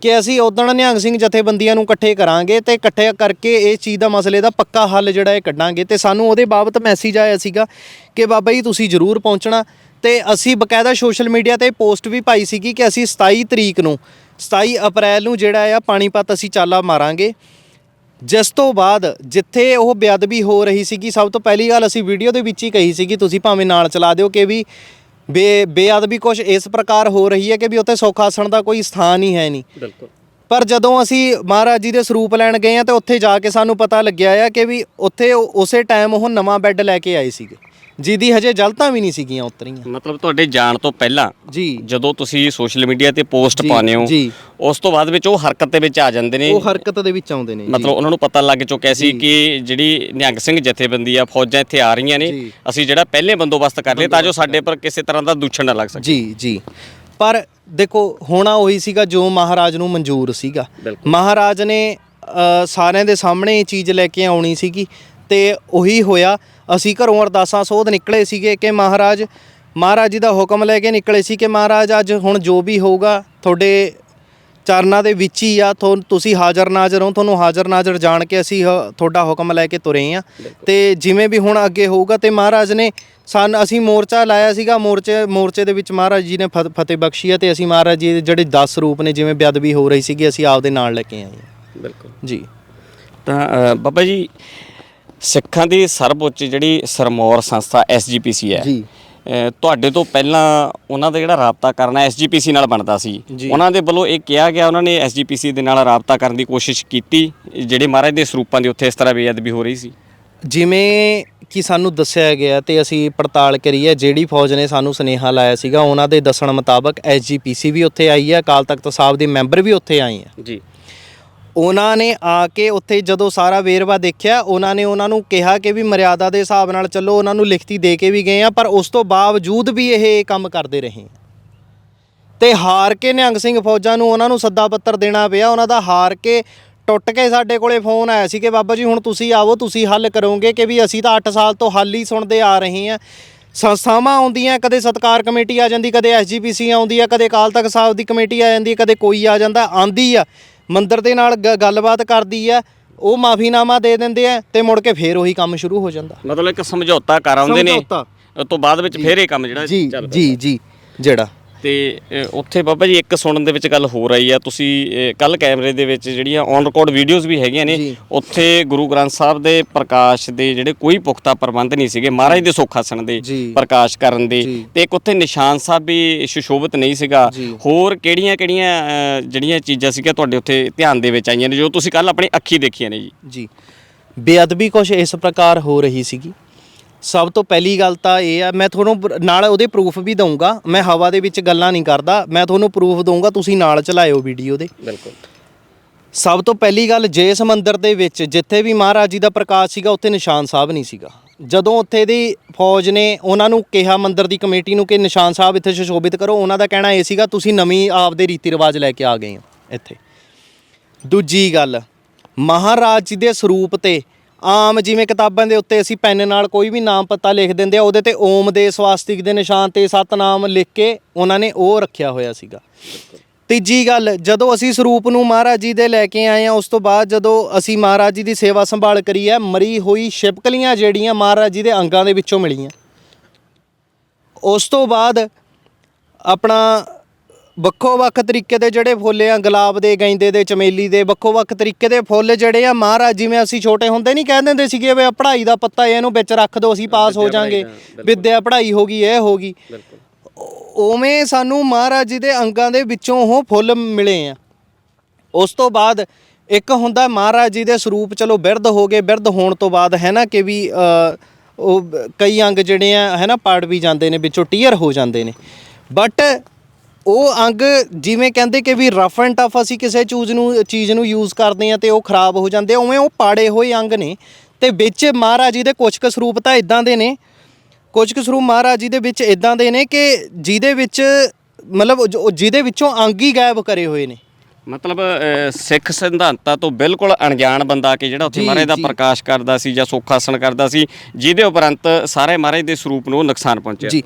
ਕਿ ਅਸੀਂ ਉਦਣ ਨਿਹੰਗ ਸਿੰਘ ਜਥੇਬੰਦੀਆਂ ਨੂੰ ਇਕੱਠੇ ਕਰਾਂਗੇ ਤੇ ਇਕੱਠੇ ਕਰਕੇ ਇਹ ਚੀਜ਼ ਦਾ ਮਸਲੇ ਦਾ ਪੱਕਾ ਹੱਲ ਜਿਹੜਾ ਇਹ ਕੱਢਾਂਗੇ ਤੇ ਸਾਨੂੰ ਉਹਦੇ ਬਾਬਤ ਮੈਸੇਜ ਆਇਆ ਸੀਗਾ ਕਿ ਬਾਬਾ ਜੀ ਤੁਸੀਂ ਜ਼ਰੂਰ ਪਹੁੰਚਣਾ ਤੇ ਅਸੀਂ ਬਕਾਇਦਾ ਸੋਸ਼ਲ ਮੀਡੀਆ ਤੇ ਪੋਸਟ ਵੀ ਪਾਈ ਸੀਗੀ ਕਿ ਅਸੀਂ 27 ਤਰੀਕ ਨੂੰ 27 ਅਪ੍ਰੈਲ ਨੂੰ ਜਿਹੜਾ ਆ ਪਾਣੀਪਤ ਅਸੀਂ ਚਾਲਾ ਮਾਰਾਂਗੇ ਜਿਸ ਤੋਂ ਬਾਅਦ ਜਿੱਥੇ ਉਹ ਬੇਅਦਬੀ ਹੋ ਰਹੀ ਸੀਗੀ ਸਭ ਤੋਂ ਪਹਿਲੀ ਗੱਲ ਅਸੀਂ ਵੀਡੀਓ ਦੇ ਵਿੱਚ ਹੀ ਕਹੀ ਸੀਗੀ ਤੁਸੀਂ ਭਾਵੇਂ ਨਾਲ ਚਲਾ ਦਿਓ ਕਿ ਵੀ ਬੇ ਬੇਅਦਬੀ ਕੁਝ ਇਸ ਪ੍ਰਕਾਰ ਹੋ ਰਹੀ ਹੈ ਕਿ ਵੀ ਉੱਥੇ ਸੌਖਾਸਣ ਦਾ ਕੋਈ ਸਥਾਨ ਹੀ ਹੈ ਨਹੀਂ। ਬਿਲਕੁਲ। ਪਰ ਜਦੋਂ ਅਸੀਂ ਮਹਾਰਾਜ ਜੀ ਦੇ ਸਰੂਪ ਲੈਣ ਗਏ ਆ ਤੇ ਉੱਥੇ ਜਾ ਕੇ ਸਾਨੂੰ ਪਤਾ ਲੱਗਿਆ ਆ ਕਿ ਵੀ ਉੱਥੇ ਉਸੇ ਟਾਈਮ ਉਹ ਨਵਾਂ ਬੈੱਡ ਲੈ ਕੇ ਆਏ ਸੀਗੇ। ਜਿਹਦੀ ਹਜੇ ਜਲਤਾਂ ਵੀ ਨਹੀਂ ਸੀਗੀਆਂ ਉਤਰੀਆਂ। ਮਤਲਬ ਤੁਹਾਡੇ ਜਾਣ ਤੋਂ ਪਹਿਲਾਂ ਜੀ। ਜਦੋਂ ਤੁਸੀਂ ਸੋਸ਼ਲ ਮੀਡੀਆ ਤੇ ਪੋਸਟ ਪਾਉਂਦੇ ਹੋ ਜੀ। ਉਸ ਤੋਂ ਬਾਅਦ ਵਿੱਚ ਉਹ ਹਰਕਤ ਦੇ ਵਿੱਚ ਆ ਜਾਂਦੇ ਨੇ। ਉਹ ਹਰਕਤ ਦੇ ਵਿੱਚ ਆਉਂਦੇ ਨੇ ਜੀ। ਮਤਲਬ ਉਹਨਾਂ ਨੂੰ ਪਤਾ ਲੱਗ ਚੁੱਕਿਆ ਸੀ ਕਿ ਜਿਹੜੀ ਨਿਹੰਗ ਸਿੰਘ ਜਥੇਬੰਦੀ ਆ ਫੌਜਾਂ ਇੱਥੇ ਆ ਰਹੀਆਂ ਨੇ। ਜੀ। ਅਸੀਂ ਜਿਹੜਾ ਪਹਿਲੇ ਬੰਦੋਬਸਤ ਕਰ ਲਏ ਤਾਂ ਜੋ ਸਾਡੇ ਪਰ ਕਿਸੇ ਤਰ੍ਹਾਂ ਦਾ ਦੂਸ਼ਣ ਨਾ ਲੱਗ ਸਕੇ। ਜੀ ਜੀ। ਪਰ ਦੇਖੋ ਹੋਣਾ ਉਹੀ ਸੀਗਾ ਜੋ ਮਹਾਰਾਜ ਨੂੰ ਮਨਜ਼ੂਰ ਸੀਗਾ। ਬਿਲਕੁਲ। ਮਹਾਰਾਜ ਨੇ ਅ, ਸਾਰਿਆਂ ਦੇ ਸਾਹਮਣੇ ਇਹ ਚੀਜ਼ ਲੈ ਕੇ ਆਉਣੀ ਸੀਗੀ। ਤੇ ਉਹੀ ਹੋਇਆ। ਅਸੀਂ ਘਰੋਂ ਅਰਦਾਸਾਂ ਸੋਧ ਨਿਕਲੇ ਸੀਗੇ ਕਿ ਮਹਾਰਾਜ ਮਹਾਰਾਜ ਜੀ ਦਾ ਹੁਕਮ ਲੈ ਕੇ ਨਿਕਲੇ ਸੀ ਕਿ ਮਹਾਰਾਜ ਅੱਜ ਹੁਣ ਜੋ ਵੀ ਹੋਊਗਾ ਤੁਹਾਡੇ ਚਰਨਾਂ ਦੇ ਵਿੱਚ ਹੀ ਆ ਤੁਸੀਂ ਹਾਜ਼ਰ ਨਾਜ਼ਰ ਹੋ ਤੁਹਾਨੂੰ ਹਾਜ਼ਰ ਨਾਜ਼ਰ ਜਾਣ ਕੇ ਅਸੀਂ ਤੁਹਾਡਾ ਹੁਕਮ ਲੈ ਕੇ ਤੁਰੇ ਆ। ਤੇ ਜਿਵੇਂ ਵੀ ਹੁਣ ਅੱਗੇ ਹੋਊਗਾ ਤੇ ਮਹਾਰਾਜ ਨੇ ਸਨ ਅਸੀਂ ਮੋਰਚਾ ਲਾਇਆ ਸੀਗਾ ਮੋਰਚੇ ਮੋਰਚੇ ਦੇ ਵਿੱਚ ਮਹਾਰਾਜ ਜੀ ਨੇ ਫਤ- ਫਤਿਹ ਬਖਸ਼ੀ ਹੈ ਤੇ ਅਸੀਂ ਮਹਾਰਾਜ ਜੀ ਦੇ ਜਿਹੜੇ 10 ਰੂਪ ਨੇ ਜਿਵੇਂ ਬੇਅਦਬੀ ਹੋ ਰਹੀ ਸੀਗੀ ਅਸੀਂ ਆਪਦੇ ਨਾਲ ਲੈ ਕੇ ਆਏ ਬਿਲਕੁਲ। ਜੀ। ਤਾਂ ਬਾਬਾ ਜੀ ਸਿੱਖਾਂ ਦੀ ਸਰਵਉੱਚ ਜਿਹੜੀ ਸਰਮੌਰ ਸੰਸਥਾ ਐਸਜੀਪੀਸੀ ਹੈ ਜੀ। ਤੁਹਾਡੇ ਤੋਂ ਪਹਿਲਾਂ ਉਹਨਾਂ ਦਾ ਜਿਹੜਾ ਰਾਬਤਾ ਕਰਨਾ ਐਸਜੀਪੀਸੀ ਨਾਲ ਬਣਦਾ ਸੀ ਜੀ। ਉਹਨਾਂ ਦੇ ਵੱਲੋਂ ਇਹ ਕਿਹਾ ਗਿਆ ਉਹਨਾਂ ਨੇ ਐਸਜੀਪੀਸੀ ਦੇ ਨਾਲ ਰਾਬਤਾ ਕਰਨ ਦੀ ਕੋਸ਼ਿਸ਼ ਕੀਤੀ ਜਿਹੜੇ ਮਹਾਰਾਜ ਦੇ ਸਰੂਪਾਂ ਦੇ ਉੱਥੇ ਇਸ ਤਰ੍ਹਾਂ ਬੇਅਦਬੀ ਹੋ ਰਹੀ ਸੀ ਜਿਵੇਂ ਕਿ ਸਾਨੂੰ ਦੱਸਿਆ ਗਿਆ ਤੇ ਅਸੀਂ ਪੜਤਾਲ ਕਰੀ ਹੈ ਜਿਹੜੀ ਫੌਜ ਨੇ ਸਾਨੂੰ ਸੁਨੇਹਾ ਲਾਇਆ ਸੀਗਾ ਉਹਨਾਂ ਦੇ ਦੱਸਣ ਮੁਤਾਬਕ ਐਸਜੀਪੀਸੀ ਵੀ ਉੱਥੇ ਆਈ ਹੈ ਅਕਾਲ ਤਖਤ ਸਾਹਿਬ ਦੇ ਮੈਂਬਰ ਵੀ ਉੱਥੇ ਆਏ ਆ ਜੀ ਉਹਨਾਂ ਨੇ ਆ ਕੇ ਉੱਥੇ ਜਦੋਂ ਸਾਰਾ ਵੇਰਵਾ ਦੇਖਿਆ, ਉਹਨਾਂ ਨੇ ਉਹਨਾਂ ਨੂੰ ਕਿਹਾ ਕਿ ਵੀ ਮਰਿਆਦਾ ਦੇ ਹਿਸਾਬ ਨਾਲ ਚੱਲੋ, ਉਹਨਾਂ ਨੂੰ ਲਿਖਤੀ ਦੇ ਕੇ ਵੀ ਗਏ ਆ, ਪਰ ਉਸ ਤੋਂ ਬਾਵਜੂਦ ਵੀ ਇਹ ਕੰਮ ਕਰਦੇ ਰਹੇ। ਆ। ਤੇ ਹਾਰ ਕੇ ਨਿਹੰਗ ਸਿੰਘ ਫੌਜਾਂ ਨੂੰ ਉਹਨਾਂ ਨੂੰ ਸੱਦਾ ਪੱਤਰ ਦੇਣਾ ਪਿਆ। ਉਹਨਾਂ ਦਾ ਹਾਰ ਕੇ ਟੁੱਟ ਕੇ ਸਾਡੇ ਕੋਲੇ ਫੋਨ ਆਇਆ ਸੀ ਕਿ, ਬਾਬਾ ਜੀ, ਹੁਣ ਤੁਸੀਂ ਆਵੋ, ਤੁਸੀਂ ਹੱਲ ਕਰੋਗੇ ਕਿ ਵੀ ਅਸੀਂ ਤਾਂ 8 ਸਾਲ ਤੋਂ ਹੱਲ ਹੀ ਸੁਣਦੇ ਆ ਰਹੇ ਹਾਂ। ਸੰਸਥਾਵਾਂ ਆਉਂਦੀਆਂ, ਕਦੇ ਸਤਕਾਰ ਕਮੇਟੀ ਆ ਜਾਂਦੀ, ਕਦੇ ਐਸਜੀਪੀਸੀ ਆਉਂਦੀ ਆ, ਕਦੇ ਅਕਾਲ ਤਖਤ ਸਾਹਿਬ ਦੀ ਕਮੇਟੀ ਆ ਜਾਂਦੀ ਕਦੇ ਕੋਈ ਆ ਜਾਂਦਾ ਆਂਦੀ ਆ। ਮੰਦਿਰ ਦੇ ਨਾਲ ਗ- ਗੱਲਬਾਤ ਕਰਦੀ ਆ ਉਹ ਮਾਫੀਨਾਮਾ ਦੇ ਦਿੰਦੇ ਆ ਤੇ ਮੁੜ ਕੇ ਫੇਰ ਉਹੀ ਕੰਮ ਸ਼ੁਰੂ ਹੋ ਜਾਂਦਾ। ਮਤਲਬ ਇੱਕ ਸਮਝੌਤਾ ਕਰ ਆਉਂਦੇ ਨੇ ਸਮਝੌਤਾ। ਉਸ ਤੋਂ ਬਾਅਦ ਵਿੱਚ ਫਿਰ ਇਹ ਕੰਮ ਜਿਹੜਾ ਜੀ ਚੱਲਦਾ ਜੀ ਜੀ ਜਿਹੜਾ। ਤੇ ਅ, ਉੱਥੇ ਬਾਬਾ ਜੀ ਇੱਕ ਸੁਣਨ ਦੇ ਵਿੱਚ ਗੱਲ ਹੋ ਰਹੀ ਆ ਤੁਸੀਂ ਕੱਲ ਕੈਮਰੇ ਦੇ ਵਿੱਚ ਜਿਹੜੀਆਂ ਔਨ ਰਿਕਾਰਡ ਵੀਡੀਓਜ਼ ਵੀ ਹੈਗੀਆਂ ਨੇ। ਉੱਥੇ ਗੁਰੂ ਗ੍ਰੰਥ ਸਾਹਿਬ ਦੇ ਪ੍ਰਕਾਸ਼ ਦੇ ਜਿਹੜੇ ਕੋਈ ਪੁਖਤਾ ਪ੍ਰਬੰਧ ਨਹੀਂ ਸੀਗੇ ਮਹਾਰਾਜ ਦੇ ਸੁਖਾਸਣ ਦੇ ਜੀ। ਪ੍ਰਕਾਸ਼ ਕਰਨ ਦੇ ਜੀ। ਤੇ ਇੱਕ ਉੱਥੇ ਨਿਸ਼ਾਨ ਸਾਹਿਬ ਵੀ ਸੁਸ਼ੋਭਿਤ ਨਹੀਂ ਸੀਗਾ ਜੀ। ਹੋਰ ਕਿਹੜੀਆਂ ਕਿਹੜੀਆਂ ਜਿਹੜੀਆਂ ਚੀਜ਼ਾਂ ਸੀਗੀਆਂ ਤੁਹਾਡੇ ਉੱਥੇ ਧਿਆਨ ਦੇ ਵਿੱਚ ਆਈਆਂ ਨੇ ਜੋ ਤੁਸੀਂ ਕੱਲ ਆਪਣੀ ਅੱਖੀ ਦੇਖੀਆਂ ਨੇ ਜੀ ਜੀ ਬੇਅਦਬੀ ਕੁਛ ਇਸ ਪ੍ਰਕਾਰ ਹੋ ਰਹੀ ਸੀਗੀ ਸਭ ਤੋਂ ਪਹਿਲੀ ਗੱਲ ਤਾਂ ਇਹ ਆ ਮੈਂ ਤੁਹਾਨੂੰ ਨਾਲ ਉਹਦੇ ਪ੍ਰੂਫ ਵੀ ਦਊਂਗਾ। ਮੈਂ ਹਵਾ ਦੇ ਵਿੱਚ ਗੱਲਾਂ ਨਹੀਂ ਕਰਦਾ। ਮੈਂ ਤੁਹਾਨੂੰ ਪ੍ਰੂਫ ਦਊਂਗਾ ਤੁਸੀਂ ਨਾਲ ਚਲਾਇਓ ਵੀਡੀਓ ਦੇ। ਬਿਲਕੁਲ। ਸਭ ਤੋਂ ਪਹਿਲੀ ਗੱਲ ਜਿਸ ਮੰਦਿਰ ਦੇ ਵਿੱਚ ਜਿੱਥੇ ਵੀ ਮਹਾਰਾਜ ਜੀ ਦਾ ਪ੍ਰਕਾਸ਼ ਸੀਗਾ ਉੱਥੇ ਨਿਸ਼ਾਨ ਸਾਹਿਬ ਨਹੀਂ ਸੀਗਾ। ਜਦੋਂ ਉੱਥੇ ਦੀ ਫੌਜ ਨੇ ਉਹਨਾਂ ਨੂੰ ਕਿਹਾ ਮੰਦਿਰ ਦੀ ਕਮੇਟੀ ਨੂੰ ਕਿ ਨਿਸ਼ਾਨ ਸਾਹਿਬ ਇੱਥੇ ਸੁਸ਼ੋਭਿਤ ਕਰੋ ਉਹਨਾਂ ਦਾ ਕਹਿਣਾ ਇਹ ਸੀਗਾ ਤੁਸੀਂ ਨਵੀਂ ਆਪਦੇ ਰੀਤੀ ਰਿਵਾਜ ਲੈ ਕੇ ਆ ਗਏ ਹੋ ਇੱਥੇ। ਦੂਜੀ ਗੱਲ ਮਹਾਰਾਜ ਜੀ ਦੇ ਸਰੂਪ ਤੇ ਆਮ ਜਿਵੇਂ ਕਿਤਾਬਾਂ ਦੇ ਉੱਤੇ ਅਸੀਂ ਪੈਨ ਨਾਲ ਕੋਈ ਵੀ ਨਾਮ ਪਤਾ ਲਿਖ ਦਿੰਦੇ ਆ, ਉਹਦੇ ਤੇ ਓਮ ਦੇ, ਸਵਾਸਤਿਕ ਦੇ, ਨਿਸ਼ਾਨ ਤੇ, ਸਤਨਾਮ ਲਿਖ ਕੇ ਉਹਨਾਂ ਨੇ ਉਹ ਰੱਖਿਆ ਹੋਇਆ ਸੀਗਾ। ਤੀਜੀ ਗੱਲ, ਜਦੋਂ ਅਸੀਂ ਸਰੂਪ ਨੂੰ ਮਹਾਰਾਜ ਜੀ ਦੇ ਲੈ ਕੇ ਆਏ ਆ, ਉਸ ਤੋਂ ਬਾਅਦ ਜਦੋਂ ਅਸੀਂ ਮਹਾਰਾਜ ਜੀ ਦੀ ਸੇਵਾ ਸੰਭਾਲ ਕਰੀ ਹੈ, ਮਰੀ ਹੋਈ ਛਿਪਕਲੀਆਂ ਜਿਹੜੀਆਂ ਮਹਾਰਾਜ ਜੀ ਦੇ ਅੰਗਾਂ ਦੇ ਵਿੱਚੋਂ ਮਿਲੀਆਂ। ਉਸ ਤੋਂ ਬਾਅਦ ਆਪਣਾ ਵੱਖੋ ਵੱਖ ਤਰੀਕੇ ਦੇ ਜਿਹੜੇ ਫੁੱਲ ਆ ਗੁਲਾਬ ਦੇ ਗੈਂਦੇ ਦੇ ਚਮੇਲੀ ਦੇ ਵੱਖੋ ਵੱਖ ਤਰੀਕੇ ਦੇ ਫੁੱਲ ਜਿਹੜੇ ਆ ਮਹਾਰਾਜ ਜਿਵੇਂ ਅਸੀਂ ਛੋਟੇ ਹੁੰਦੇ ਨਹੀਂ ਕਹਿ ਦਿੰਦੇ ਸੀਗੇ ਵੀ ਪੜ੍ਹਾਈ ਦਾ ਪੱਤਾ ਇਹਨੂੰ ਵਿੱਚ ਰੱਖ ਦਿਓ ਅਸੀਂ ਪਾਸ ਹੋ ਜਾਾਂਗੇ। ਵਿਦਿਆ ਪੜ੍ਹਾਈ ਹੋ ਗਈ ਇਹ ਹੋ ਗਈ। ਬਿਲਕੁਲ। ਉਵੇਂ ਸਾਨੂੰ ਮਹਾਰਾਜ ਜੀ ਦੇ ਅੰਗਾਂ ਦੇ ਵਿੱਚੋਂ ਉਹ ਫੁੱਲ ਮਿਲੇ ਆ। ਉਸ ਤੋਂ ਬਾਅਦ ਇੱਕ ਹੁੰਦਾ ਮਹਾਰਾਜ ਜੀ ਦੇ ਸਰੂਪ ਚਲੋ ਬਿਰਧ ਹੋ ਗਏ ਬਿਰਧ ਹੋਣ ਤੋਂ ਬਾਅਦ ਹੈ ਨਾ ਕਿ ਵੀ ਉਹ ਕਈ ਅੰਗ ਜਿਹੜੇ ਆ ਹੈ ਨਾ ਪਾੜ ਵੀ ਜਾਂਦੇ ਨੇ ਵਿੱਚੋਂ ਟੀਅਰ ਹੋ ਜਾਂਦੇ ਨੇ। ਬਟ ਉਹ ਅੰਗ ਜਿਵੇਂ ਕਹਿੰਦੇ ਕਿ ਵੀ ਰਫ ਐਂਡ ਟਫ ਅਸੀਂ ਕਿਸੇ ਚੂਜ਼ ਨੂੰ ਚੀਜ਼ ਨੂੰ ਯੂਜ਼ ਕਰਦੇ ਆ ਤੇ ਉਹ ਖਰਾਬ ਹੋ ਜਾਂਦੇ ਉਵੇਂ ਉਹ ਪਾੜੇ ਹੋਏ ਅੰਗ ਨੇ। ਤੇ ਵਿੱਚ ਮਹਾਰਾਜ ਜੀ ਦੇ ਕੁਝ ਕੁ ਸਰੂਪ ਤਾਂ ਇਦਾਂ ਦੇ ਨੇ। ਕੁਝ ਕੁ ਸਰੂਪ ਮਹਾਰਾਜ ਜੀ ਦੇ ਵਿੱਚ ਇਦਾਂ ਦੇ ਨੇ ਕਿ ਜਿਹਦੇ ਵਿੱਚ ਮਤਲਬ ਜਿਹਦੇ ਵਿੱਚੋਂ ਅੰਗ ਹੀ ਗਾਇਬ ਕਰੇ ਹੋਏ ਨੇ। ਮਤਲਬ ਸਿੱਖ ਸਿਧਾਂਤਾਂ ਤੋਂ ਬਿਲਕੁਲ ਅਣਜਾਣ ਬੰਦਾ ਕਿ ਜਿਹੜਾ ਉੱਥੇ ਮਹਾਰਾਜ ਦਾ। ਪ੍ਰਕਾਸ਼ ਕਰਦਾ ਸੀ ਜਾਂ ਸੁਖਾਸਨ ਕਰਦਾ ਸੀ ਜਿਹਦੇ ਉਪਰੰਤ ਸਾਰੇ ਮਹਾਰਾਜ ਦੇ ਸਰੂਪ ਨੂੰ ਨੁਕਸਾਨ ਪਹੁੰਚਿਆ। ਜੀ।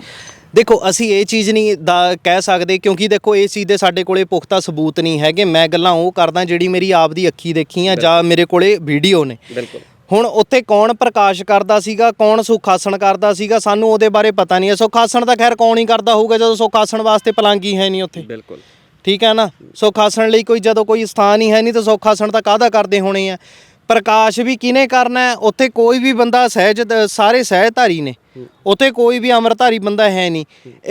ਦੇਖੋ ਅਸੀਂ ਇਹ ਚੀਜ਼ ਨਹੀਂ ਦਾ ਕਹਿ ਸਕਦੇ ਕਿਉਂਕਿ ਦੇਖੋ ਇਹ ਚੀਜ਼ ਦੇ ਸਾਡੇ ਕੋਲੇ ਪੁਖਤਾ ਸਬੂਤ ਨਹੀਂ ਹੈਗੇ। ਮੈਂ ਗੱਲਾਂ ਉਹ ਕਰਦਾ ਜਿਹੜੀ ਮੇਰੀ ਆਪ ਦੀ ਅੱਖੀ ਦੇਖੀਆਂ ਜਾਂ ਮੇਰੇ ਕੋਲੇ ਵੀਡੀਓ ਨੇ। ਬਿਲਕੁਲ। ਹੁਣ ਉੱਥੇ ਕੌਣ ਪ੍ਰਕਾਸ਼ ਕਰਦਾ ਸੀਗਾ ਕੌਣ ਸੁਖਾਸਨ ਕਰਦਾ ਸੀਗਾ ਸਾਨੂੰ ਉਹਦੇ ਬਾਰੇ ਪਤਾ ਨਹੀਂ ਹੈ। ਸੁਖਾਸਨ ਤਾਂ ਖੈਰ ਕੌਣ ਹੀ ਕਰਦਾ ਹੋਊਗਾ ਜਦੋਂ ਸੁਖਾਸਨ ਵਾਸਤੇ ਪਲਾਂਗੀ ਹੈ ਨਹੀਂ ਉੱਥੇ। ਬਿਲਕੁਲ। ਠੀਕ ਹੈ ਨਾ? ਸੁਖਾਸਣ ਲਈ ਕੋਈ ਜਦੋਂ ਕੋਈ ਸਥਾਨ ਹੀ ਹੈ ਨਹੀਂ ਤਾਂ ਸੁਖਾਸਣ ਤਾਂ ਕਾਹਦਾ ਕਰਦੇ ਹੋਣੇ ਆ? ਪ੍ਰਕਾਸ਼ ਵੀ ਕਿਹਨੇ ਕਰਨਾ ਹੈ? ਉੱਥੇ ਕੋਈ ਵੀ ਬੰਦਾ ਸਹਿਜ ਸਾਰੇ ਸਹਿਜਧਾਰੀ ਨੇ। ਉੱਥੇ ਕੋਈ ਵੀ ਅੰਮ੍ਰਿਤਧਾਰੀ ਬੰਦਾ ਹੈ ਨਹੀਂ।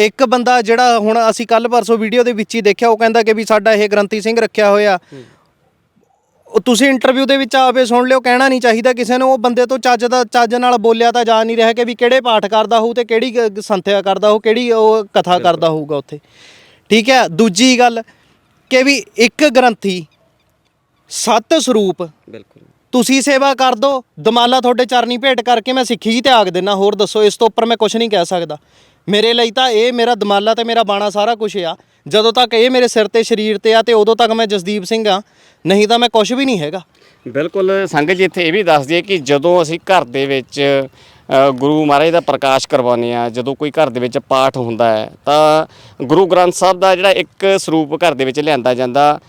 ਇੱਕ ਬੰਦਾ ਜਿਹੜਾ ਹੁਣ ਅਸੀਂ ਕੱਲ ਪਰਸੋਂ ਵੀਡੀਓ ਦੇ ਵਿੱਚ ਹੀ ਦੇਖਿਆ ਉਹ ਕਹਿੰਦਾ ਕਿ ਵੀ ਸਾਡਾ ਇਹ ਗ੍ਰੰਥੀ ਸਿੰਘ ਰੱਖਿਆ ਹੋਇਆ। ਉਹ ਤੁਸੀਂ ਇੰਟਰਵਿਊ ਦੇ ਵਿੱਚ ਆਵੇ ਸੁਣ ਲਿਓ ਕਹਿਣਾ ਨਹੀਂ ਚਾਹੀਦਾ ਕਿਸੇ ਨੂੰ। ਉਹ ਬੰਦੇ ਤੋਂ ਚੱਜ ਦਾ ਚੱਜ ਨਾਲ ਬੋਲਿਆ ਤਾਂ ਜਾ ਨਹੀਂ ਰਿਹਾ ਕਿ ਵੀ ਕਿਹੜੇ ਪਾਠ ਕਰਦਾ ਹੋਊ ਤੇ ਕਿਹੜੀ ਸੰਥਿਆ ਕਰਦਾ ਹੋਊ ਕਿਹੜੀ ਉਹ ਕਥਾ ਕਰਦਾ ਹੋਊਗਾ ਉੱਥੇ। ਠੀਕ ਹੈ? ਦੂਜੀ ਗੱਲ ਕਿ ਵੀ ਇੱਕ ਗ੍ਰੰਥੀ ਸੱਤ ਸਰੂਪ ਬਿਲਕੁਲ। ਤੁਸੀਂ ਸੇਵਾ ਕਰ ਦੋ, ਦਮਾਲਾ ਤੁਹਾਡੇ ਚਰਨੀ ਭੇਟ ਕਰਕੇ ਮੈਂ ਸਿੱਖੀ ਜੀ ਤਿਆਗ ਦੇਣਾ ਹੋਰ ਦੱਸੋ, ਇਸ ਤੋਂ ਉੱਪਰ ਮੈਂ ਕੁਝ ਨਹੀਂ ਕਹਿ ਸਕਦਾ। ਮੇਰੇ ਲਈ ਤਾਂ ਇਹ ਮੇਰਾ ਦਮਾਲਾ ਤੇ ਮੇਰਾ ਬਾਣਾ ਸਾਰਾ ਕੁਝ ਆ। ਜਦੋਂ ਤੱਕ ਇਹ ਮੇਰੇ ਸਿਰ ਤੇ ਸਰੀਰ ਤੇ ਆ ਤੇ ਉਦੋਂ ਤੱਕ ਮੈਂ ਜਸਦੀਪ ਸਿੰਘ ਆ। ਨਹੀਂ ਤਾਂ ਮੈਂ ਕੁਝ ਵੀ ਨਹੀਂ ਹੈਗਾ। ਬਿਲਕੁਲ, ਸੰਗਤ ਜੀ ਇੱਥੇ ਇਹ ਵੀ ਦੱਸ ਦਈਏ ਕਿ ਜਦੋਂ ਅਸੀਂ ਘਰ ਦੇ ਵਿੱਚ ਗੁਰੂ ਮਹਾਰਾਜ ਦਾ ਪ੍ਰਕਾਸ਼ ਕਰਵਾਉਂਦੇ ਆ ਜਦੋਂ ਕੋਈ ਘਰ ਦੇ ਵਿੱਚ ਪਾਠ ਹੁੰਦਾ ਹੈ, ਤਾਂ ਗੁਰੂ ਗ੍ਰੰਥ ਸਾਹਿਬ ਦਾ ਜਿਹੜਾ ਇੱਕ ਸਰੂਪ ਘਰ ਦੇ ਵਿੱਚ ਲਿਆਂਦਾ ਜਾਂਦਾ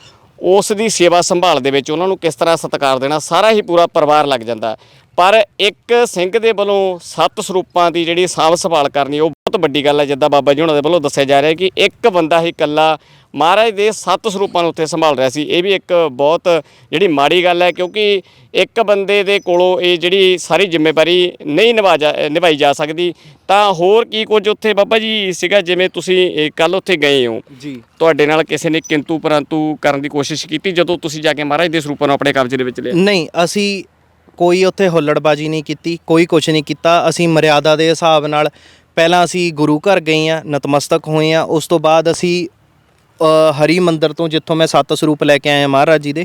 ਉਸ ਦੀ ਸੇਵਾ ਸੰਭਾਲ ਦੇ ਵਿੱਚ ਉਹਨਾਂ ਨੂੰ ਕਿਸ ਤਰ੍ਹਾਂ ਸਤਿਕਾਰ ਦੇਣਾ, ਸਾਰਾ ਹੀ ਪੂਰਾ ਪਰਿਵਾਰ ਲੱਗ ਜਾਂਦਾ। ਪਰ ਇੱਕ ਸਿੰਘ ਦੇ ਵੱਲੋਂ ਸੱਤ ਸਰੂਪਾਂ ਦੀ ਜਿਹੜੀ ਸਾਂਭ ਸੰਭਾਲ ਕਰਨੀ, ਉਹ ਬਹੁਤ ਵੱਡੀ ਗੱਲ ਹੈ ਜਿੱਦਾਂ ਬਾਬਾ ਜੀ ਉਹਨਾਂ ਦੇ ਵੱਲੋਂ ਦੱਸਿਆ ਜਾ ਰਿਹਾ ਕਿ ਇੱਕ ਬੰਦਾ ਹੀ ਇਕੱਲਾ ਮਹਾਰਾਜ ਦੇ ਸੱਤ ਸਰੂਪਾਂ ਨੂੰ ਉੱਥੇ ਸੰਭਾਲ ਰਿਹਾ ਸੀ। ਇਹ ਵੀ ਇੱਕ ਬਹੁਤ ਜਿਹੜੀ ਮਾੜੀ ਗੱਲ ਹੈ ਕਿਉਂਕਿ ਇੱਕ ਬੰਦੇ ਦੇ ਕੋਲੋਂ ਇਹ ਜਿਹੜੀ ਸਾਰੀ ਜ਼ਿੰਮੇਵਾਰੀ ਨਹੀਂ ਨਿਭਾਈ ਜਾ ਸਕਦੀ। ਤਾਂ ਹੋਰ ਕੀ ਕੁਝ ਉੱਥੇ ਬਾਬਾ ਜੀ ਸੀਗਾ ਜਿਵੇਂ ਤੁਸੀਂ ਕੱਲ ਉੱਥੇ ਗਏ ਹੋ। ਜੀ। ਤੁਹਾਡੇ ਨਾਲ ਕਿਸੇ ਨੇ ਕਿੰਤੂ ਪਰੰਤੂ ਕਰਨ ਦੀ ਕੋਸ਼ਿਸ਼ ਕੀਤੀ ਜਦੋਂ ਤੁਸੀਂ ਜਾ ਕੇ ਮਹਾਰਾਜ ਦੇ ਸਰੂਪਾਂ ਨੂੰ ਆਪਣੇ ਕਬਜ਼ੇ ਦੇ ਵਿੱਚ ਲਿਆ? ਨਹੀਂ ਅਸੀਂ ਕੋਈ ਉੱਥੇ ਹੁੱਲੜਬਾਜੀ ਨਹੀਂ ਕੀਤੀ ਕੋਈ ਕੁਝ ਨਹੀਂ ਕੀਤਾ। ਅਸੀਂ ਮਰਿਆਦਾ ਦੇ ਹਿਸਾਬ ਨਾਲ ਪਹਿਲਾਂ ਅਸੀਂ ਗੁਰੂ ਘਰ ਗਏ ਆ ਨਤਮਸਤਕ ਹੋਏ ਆ ਉਸ ਤੋਂ ਬਾਅਦ ਅਸੀਂ ਹਰੀ ਮੰਦਿਰ ਤੋਂ ਜਿੱਥੋਂ ਮੈਂ ਸੱਤ ਸਰੂਪ ਲੈ ਕੇ ਆਇਆ ਮਹਾਰਾਜ ਜੀ ਦੇ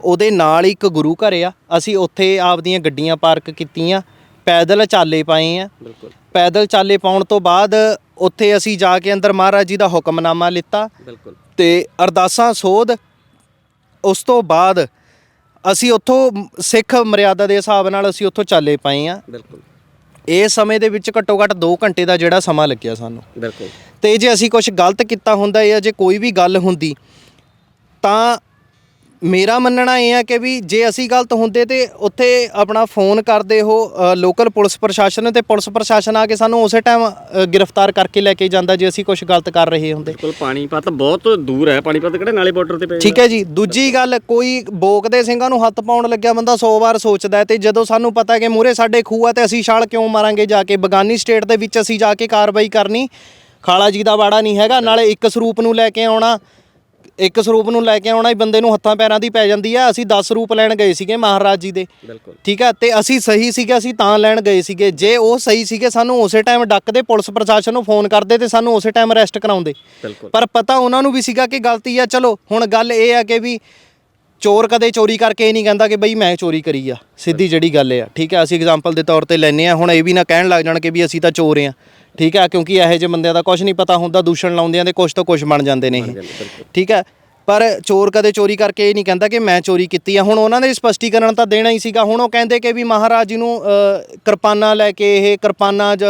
ਉਹਦੇ ਨਾਲ ਇੱਕ ਗੁਰੂ ਘਰ ਆ ਅਸੀਂ ਉੱਥੇ ਆਪਦੀਆਂ ਗੱਡੀਆਂ ਪਾਰਕ ਕੀਤੀਆਂ ਪੈਦਲ ਚਾਲੇ ਪਾਏ ਆ। ਬਿਲਕੁਲ। ਪੈਦਲ ਚਾਲੇ ਪਾਉਣ ਤੋਂ ਬਾਅਦ ਉੱਥੇ ਅਸੀਂ ਜਾ ਕੇ ਅੰਦਰ ਮਹਾਰਾਜ ਜੀ ਦਾ ਹੁਕਮਨਾਮਾ ਲਿੱਤਾ। ਬਿਲਕੁਲ। ਤੇ ਅਰਦਾਸਾਂ ਸੋਧ ਉਸ ਤੋਂ ਬਾਅਦ ਅਸੀਂ ਉੱਥੋਂ ਸਿੱਖ ਮਰਿਆਦਾ ਦੇ ਹਿਸਾਬ ਨਾਲ ਅਸੀਂ ਉੱਥੋਂ ਚਾਲੇ ਪਏ ਆ। ਬਿਲਕੁਲ। ਇਸ ਸਮੇਂ ਦੇ ਵਿੱਚ ਘੱਟੋ ਘੱਟ 2 ਘੰਟੇ ਦਾ ਜਿਹੜਾ ਸਮਾਂ ਲੱਗਿਆ ਸਾਨੂੰ। ਬਿਲਕੁਲ। ਤੇ ਜੇ ਅਸੀਂ ਕੁਝ ਗਲਤ ਕੀਤਾ ਹੁੰਦਾ ਜਾਂ ਜੇ ਕੋਈ ਵੀ ਗੱਲ ਹੁੰਦੀ ਤਾਂ ਮੇਰਾ ਮੰਨਣਾ ਇਹ ਹੈ ਕਿ ਵੀ ਜੇ ਅਸੀਂ ਗਲਤ ਹੁੰਦੇ ਤੇ ਉੱਥੇ ਆਪਣਾ ਫੋਨ ਕਰਦੇ ਉਹ ਲੋਕਲ ਪੁਲਿਸ ਪ੍ਰਸ਼ਾਸਨ ਤੇ ਪੁਲਿਸ ਪ੍ਰਸ਼ਾਸਨ ਆ ਕੇ ਸਾਨੂੰ ਉਸੇ ਟਾਈਮ ਗ੍ਰਿਫਤਾਰ ਕਰਕੇ ਲੈ ਕੇ ਜਾਂਦਾ ਜੇ ਅਸੀਂ ਕੁਝ ਗਲਤ ਕਰ ਰਹੇ ਹੁੰਦੇ। ਬਿਲਕੁਲ ਪਾਣੀਪਤ ਬਹੁਤ ਦੂਰ ਹੈ ਪਾਣੀਪਤ ਕਿਹੜੇ ਨਾਲੇ ਬਾਰਡਰ ਤੇ ਪੈ ਠੀਕ ਹੈ ਜੀ ਦੂਜੀ ਗੱਲ ਕੋਈ ਬੋਕਦੇ ਸਿੰਘਾਂ ਨੂੰ ਹੱਥ ਪਾਉਣ ਲੱਗਿਆ ਬੰਦਾ 100 ਵਾਰ ਸੋਚਦਾ ਹੈ ਤੇ ਜਦੋਂ ਸਾਨੂੰ ਪਤਾ ਕਿ ਮੂਰੇ ਸਾਡੇ ਖੂਹ ਆ ਤੇ ਅਸੀਂ ਛਾਲ ਕਿਉਂ ਮਾਰਾਂਗੇ ਜਾ ਕੇ ਬਗਾਨੀ ਸਟੇਟ ਦੇ ਵਿੱਚ ਅਸੀਂ ਜਾ ਕੇ ਕਾਰਵਾਈ ਕਰਨੀ ਖਾਲਾ ਜੀ ਦਾ ਬਾੜਾ ਨਹੀਂ ਹੈਗਾ ਨਾਲੇ ਇੱਕ ਸਰੂਪ ਨੂੰ ਲੈ ਕੇ ਆਉਣਾ ਇੱਕ ਸਰੂਪ ਨੂੰ ਲੈ ਕੇ ਆਉਣਾ ਹੀ ਬੰਦੇ ਨੂੰ ਹੱਥਾਂ ਪੈਰਾਂ ਦੀ ਪੈ ਜਾਂਦੀ ਆ। ਅਸੀਂ 10 ਸਰੂਪ ਲੈਣ ਗਏ ਸੀਗੇ ਮਹਾਰਾਜ ਜੀ ਦੇ। ਬਿਲਕੁਲ। ਠੀਕ ਹੈ ਤੇ ਅਸੀਂ ਸਹੀ ਸੀਗੇ ਅਸੀਂ ਤਾਂ ਲੈਣ ਗਏ ਸੀਗੇ। ਜੇ ਉਹ ਸਹੀ ਸੀਗੇ ਸਾਨੂੰ ਉਸੇ ਟਾਈਮ ਡੱਕਦੇ ਪੁਲਿਸ ਪ੍ਰਸ਼ਾਸਨ ਨੂੰ ਫੋਨ ਕਰਦੇ ਤੇ ਸਾਨੂੰ ਉਸੇ ਟਾਈਮ ਅਰੈਸਟ ਕਰਾਉਂਦੇ। ਪਰ ਪਤਾ ਉਹਨਾਂ ਨੂੰ ਵੀ ਸੀਗਾ ਕਿ ਗਲਤੀ ਆ। ਚਲੋ ਹੁਣ ਗੱਲ ਇਹ ਆ ਕਿ ਵੀ ਚੋਰ ਕਦੇ ਚੋਰੀ ਕਰਕੇ ਇਹ ਨਹੀਂ ਕਹਿੰਦਾ ਕਿ ਬਈ ਮੈਂ ਚੋਰੀ ਕਰੀ ਆ। ਸਿੱਧੀ ਜਿਹੜੀ ਗੱਲ ਆ। ਠੀਕ ਹੈ ਅਸੀਂ ਐਗਜ਼ਾਮਪਲ ਦੇ ਤੌਰ ਤੇ ਲੈਨੇ ਆ। ਹੁਣ ਇਹ ਵੀ ਨਾ ਕਹਿਣ ਲੱਗ ਜਾਣ ਕਿ ਵੀ ਅਸੀਂ ਤਾਂ ਚੋਰ ਆ। ਠੀਕ ਹੈ ਕਿਉਂਕਿ ਇਹੋ ਜਿਹੇ ਬੰਦਿਆਂ ਦਾ ਕੁਝ ਨਹੀਂ ਪਤਾ ਹੁੰਦਾ ਦੂਸ਼ਣ ਲਾਉਂਦਿਆਂ ਦੇ ਕੁਝ ਤੋਂ ਕੁਝ ਬਣ ਜਾਂਦੇ ਨੇ ਇਹ। ਠੀਕ ਹੈ ਪਰ ਚੋਰ ਕਦੇ ਚੋਰੀ ਕਰਕੇ ਇਹ ਨਹੀਂ ਕਹਿੰਦਾ ਕਿ ਮੈਂ ਚੋਰੀ ਕੀਤੀ ਆ। ਹੁਣ ਉਹਨਾਂ ਨੇ ਸਪਸ਼ਟੀਕਰਨ ਤਾਂ ਦੇਣਾ ਹੀ ਸੀਗਾ। ਹੁਣ ਉਹ ਕਹਿੰਦੇ ਕਿ ਵੀ ਮਹਾਰਾਜ ਜੀ ਨੂੰ ਅ, ਕਿਰਪਾਨਾਂ ਲੈ ਕੇ ਇਹ ਕਿਰਪਾਨਾਂ ਜ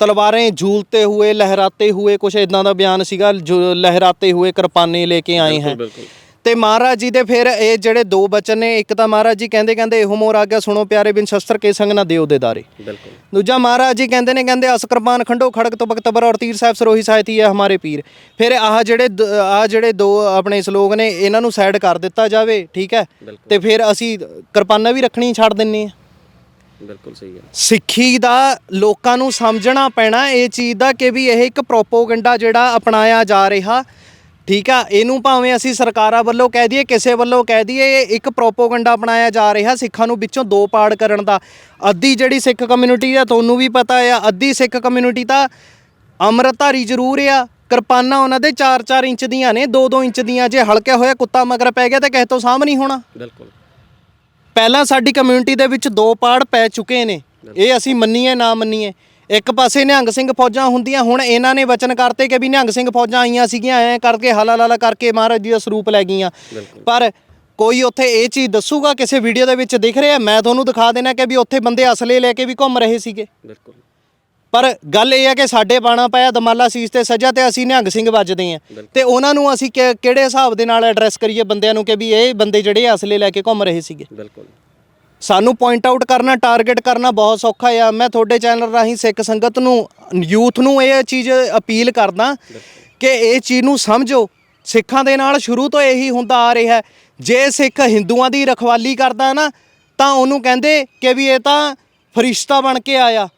ਤਲਵਾरें ਝੂਲਤੇ ਹੋਏ ਲਹਿਰਾਤੇ ਹੋਏ ਕੁਝ ਇਦਾਂ ਦਾ ਬਿਆਨ ਸੀਗਾ ਜੋ ਲਹਿਰਾਤੇ ਹੋਏ ਕਿਰਪਾਨੇ ਲੈ ਕੇ ਆਏ ਹੈ। ਬਿਲਕੁਲ। ਤੇ ਮਹਾਰਾਜ ਜੀ ਦੇ ਫਿਰ ਇਹ ਜਿਹੜੇ ਦੋ ਬਚਨ ਨੇ ਇੱਕ ਤਾਂ ਮਹਾਰਾਜ ਜੀ ਕਹਿੰਦੇ ਕਹਿੰਦੇ ਇਹੋ ਮੋਰ ਆਗਿਆ ਸੁਣੋ ਪਿਆਰੇ ਬਿਨ ਸ਼ਸਤਰ ਕੇ ਸੰਗ ਨਾ ਦਿਓ ਦੇ ਦਾਰੇ ਬਿਲਕੁਲ। ਦੂਜਾ ਮਹਾਰਾਜ ਜੀ ਕਹਿੰਦੇ ਨੇ ਕਹਿੰਦੇ ਅਸ ਕਿਰਪਾਨ ਖੰਡੋ ਖੜਕ ਤਬਕ ਤਬਰ ਔਰ ਤੀਰ ਸਾਹਿਬ ਸਰੋਹੀ ਸਾਹਿਤੀ ਹੈ ਹਮਾਰੇ ਪੀਰ। ਫਿਰ ਆਹ ਜਿਹੜੇ ਆਹ ਜਿਹੜੇ ਦੋ ਆਪਣੇ ਸ਼ਲੋਕ ਨੇ ਇਹਨਾਂ ਨੂੰ ਸਾਈਡ ਕਰ ਦਿੱਤਾ ਜਾਵੇ ਠੀਕ ਹੈ। ਤੇ ਫਿਰ ਅਸੀਂ ਕਿਰਪਾਨਾਂ ਵੀ ਰੱਖਣੀ ਛੱਡ ਦਿੰਨੇ ਆ। ਬਿਲਕੁਲ ਸਹੀ ਹੈ ਸਿੱਖੀ ਦਾ ਲੋਕਾਂ ਨੂੰ ਸਮਝਣਾ ਪੈਣਾ ਇਹ ਚੀਜ਼ ਦਾ ਕਿ ਵੀ ਇਹ ਇੱਕ ਪ੍ਰੋਪੋਗੈਂਡਾ ਜਿਹੜਾ ਅਪਣਾਇਆ ਜਾ ਰਿਹਾ ਠੀਕ ਆ ਇਹਨੂੰ ਭਾਵੇਂ ਅਸੀਂ ਸਰਕਾਰਾਂ ਵੱਲੋਂ ਕਹਿ ਦਈਏ ਕਿਸੇ ਵੱਲੋਂ ਕਹਿ ਦਈਏ ਇਹ ਇੱਕ ਪ੍ਰੋਪੋਗੈਂਡਾ ਅਪਣਾਇਆ ਜਾ ਰਿਹਾ ਸਿੱਖਾਂ ਨੂੰ ਵਿੱਚੋਂ ਦੋ ਪਾੜ ਕਰਨ ਦਾ। ਅੱਧੀ ਜਿਹੜੀ ਸਿੱਖ ਕਮਿਊਨਿਟੀ ਆ ਤੁਹਾਨੂੰ ਵੀ ਪਤਾ ਆ ਅੱਧੀ ਸਿੱਖ ਕਮਿਊਨਿਟੀ ਤਾਂ ਅੰਮ੍ਰਿਤਧਾਰੀ ਜ਼ਰੂਰ ਆ ਕਿਰਪਾਨਾਂ ਉਹਨਾਂ ਦੇ 4-4 ਇੰਚ ਦੀਆਂ ਨੇ 2-2 ਇੰਚ ਦੀਆਂ ਜੇ ਹਲਕਿਆ ਹੋਇਆ ਕੁੱਤਾ ਮਗਰ ਪੈ ਗਿਆ ਤੇ ਕਿਸੇ ਤੋਂ ਸਾਂਭ ਨਹੀਂ ਹੋਣਾ। ਬਿਲਕੁਲ। ਪਹਿਲਾਂ ਸਾਡੀ ਕਮਿਊਨਿਟੀ ਦੇ ਵਿੱਚ ਦੋ ਪਾੜ ਪੈ ਚੁੱਕੇ ਨੇ ਇਹ ਅਸੀਂ ਮੰਨੀਏ ਨਾ ਮੰਨੀਏ। ਇੱਕ ਪਾਸੇ ਨਿਹੰਗ ਸਿੰਘ ਫੌਜਾਂ ਹੁੰਦੀਆਂ ਹੁਣ ਇਹਨਾਂ ਨੇ ਵਚਨ ਕਰਤੇ ਕਿ ਵੀ ਨਿਹੰਗ ਸਿੰਘ ਫੌਜਾਂ ਆਈਆਂ ਸੀਗੀਆਂ ਐ ਕਰਕੇ ਹਾਲਾ ਲਾਲਾ ਕਰਕੇ ਮਹਾਰਾਜ ਜੀ ਦਾ ਸਰੂਪ ਲੈ ਗਈਆਂ। ਪਰ ਕੋਈ ਉੱਥੇ ਇਹ ਚੀਜ਼ ਦੱਸੂਗਾ ਕਿਸੇ ਵੀਡੀਓ ਦੇ ਵਿੱਚ ਦਿਖ ਰਿਹਾ? ਮੈਂ ਤੁਹਾਨੂੰ ਦਿਖਾ ਦੇਣਾ ਕਿ ਵੀ ਉੱਥੇ ਬੰਦੇ ਅਸਲੇ ਲੈ ਕੇ ਵੀ ਘੁੰਮ ਰਹੇ ਸੀਗੇ। ਬਿਲਕੁਲ। ਪਰ ਗੱਲ ਇਹ ਹੈ ਕਿ ਸਾਡੇ ਬਾਣਾ ਪਾਇਆ ਦਮਾਲਾ ਸੀਸ ਤੇ ਸਜਾ ਤੇ ਅਸੀਂ ਨਿਹੰਗ ਸਿੰਘ ਵੱਜਦੇ ਆ ਤੇ ਉਹਨਾਂ ਨੂੰ ਅਸੀਂ ਕਿਹੜੇ ਹਿਸਾਬ ਦੇ ਨਾਲ ਐਡਰੈਸ ਕਰੀਏ ਬੰਦਿਆਂ ਨੂੰ ਕਿ ਵੀ ਇਹ ਬੰਦੇ ਜਿਹੜੇ ਅਸਲੇ ਲੈ ਕੇ ਘੁੰਮ ਰਹੇ ਸੀਗੇ? ਬਿਲਕੁਲ। ਸਾਨੂੰ ਪੁਆਇੰਟ ਆਊਟ ਕਰਨਾ ਟਾਰਗੇਟ ਕਰਨਾ ਬਹੁਤ ਸੌਖਾ ਆ। ਮੈਂ ਤੁਹਾਡੇ ਚੈਨਲ ਰਾਹੀਂ ਸਿੱਖ ਸੰਗਤ ਨੂੰ ਯੂਥ ਨੂੰ ਇਹ ਚੀਜ਼ ਅਪੀਲ ਕਰਦਾ ਕਿ ਇਹ ਚੀਜ਼ ਨੂੰ ਸਮਝੋ। ਸਿੱਖਾਂ ਦੇ ਨਾਲ ਸ਼ੁਰੂ ਤੋਂ ਇਹੀ ਹੁੰਦਾ ਆ ਰਿਹਾ ਜੇ ਸਿੱਖ ਹਿੰਦੂਆਂ ਦੀ ਰਖਵਾਲੀ ਕਰਦਾ ਨਾ, ਤਾਂ ਉਹਨੂੰ ਕਹਿੰਦੇ ਕਿ ਵੀ ਇਹ ਤਾਂ ਫਰਿਸ਼ਤਾ ਬਣ ਕੇ ਆਇਆ।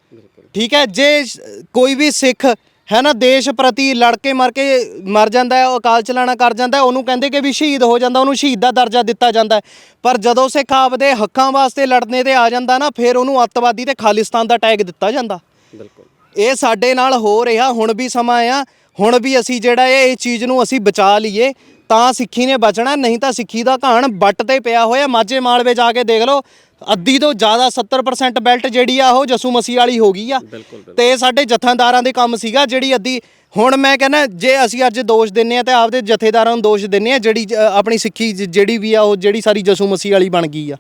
ਠੀਕ ਹੈ, ਜੇ ਕੋਈ ਵੀ ਸਿੱਖ ਹੈ ਨਾ ਦੇਸ਼ ਪ੍ਰਤੀ ਲੜ ਕੇ ਮਰ ਕੇ ਮਰ ਜਾਂਦਾ ਹੈ ਉਹ ਅਕਾਲ ਚਲਾਣਾ ਕਰ ਜਾਂਦਾ ਹੈ ਉਹਨੂੰ ਕਹਿੰਦੇ ਕਿ ਵੀ ਸ਼ਹੀਦ ਹੋ ਜਾਂਦਾ ਉਹਨੂੰ ਸ਼ਹੀਦ ਦਾ ਦਰਜਾ ਦਿੱਤਾ ਜਾਂਦਾ ਹੈ। ਪਰ ਜਦੋਂ ਸਿੱਖ ਆਪਦੇ ਹੱਕਾਂ ਵਾਸਤੇ ਲੜਨੇ ਤੇ ਆ ਜਾਂਦਾ ਨਾ ਫਿਰ ਉਹਨੂੰ ਅੱਤਵਾਦੀ ਤੇ ਖਾਲਿਸਤਾਨ ਦਾ ਟੈਗ ਦਿੱਤਾ ਜਾਂਦਾ। ਬਿਲਕੁਲ। ਇਹ ਸਾਡੇ ਨਾਲ ਹੋ ਰਿਹਾ ਹੁਣ ਵੀ ਸਮਾਂ ਆ ਹੁਣ ਵੀ ਅਸੀਂ ਜਿਹੜਾ ਇਹ ਇਹ ਚੀਜ਼ ਨੂੰ ਅਸੀਂ ਬਚਾ ਲਈਏ। ਤਾਂ ਸਿੱਖੀ ਨੇ ਬਚਣਾ ਨਹੀਂ ਤਾਂ ਸਿੱਖੀ ਦਾ ਘਾਣ ਬੱਟ ਤੇ ਪਿਆ ਹੋਇਆ। ਮਾਝੇ ਮਾਲਵੇ ਜਾ ਕੇ ਦੇਖ ਲਓ ਅੱਧੀ ਤੋਂ ਜ਼ਿਆਦਾ 70% ਬੈਲਟ ਜਿਹੜੀ ਆ ਉਹ ਜਸੂ ਮਸੀਹ ਵਾਲੀ ਹੋ ਗਈ ਆ। ਤੇ ਸਾਡੇ ਜਥੇਦਾਰਾਂ ਦੇ ਕੰਮ ਸੀਗਾ ਜਿਹੜੀ ਅੱਧੀ ਹੁਣ ਮੈਂ ਕਹਿੰਦਾ ਜੇ ਅਸੀਂ ਅੱਜ ਦੋਸ਼ ਦਿੰਨੇ ਆ ਤੇ ਆਪਦੇ ਜਥੇਦਾਰਾਂ ਨੂੰ ਦੋਸ਼ ਦਿੰਨੇ ਆ ਜਿਹੜੀ ਆਪਣੀ ਸਿੱਖੀ ਜਿਹੜੀ ਵੀ ਆ ਉਹ ਜਿਹੜੀ ਸਾਰੀ ਜਸੂ ਮਸੀਹ ਵਾਲੀ ਬਣ ਗਈ ਆ।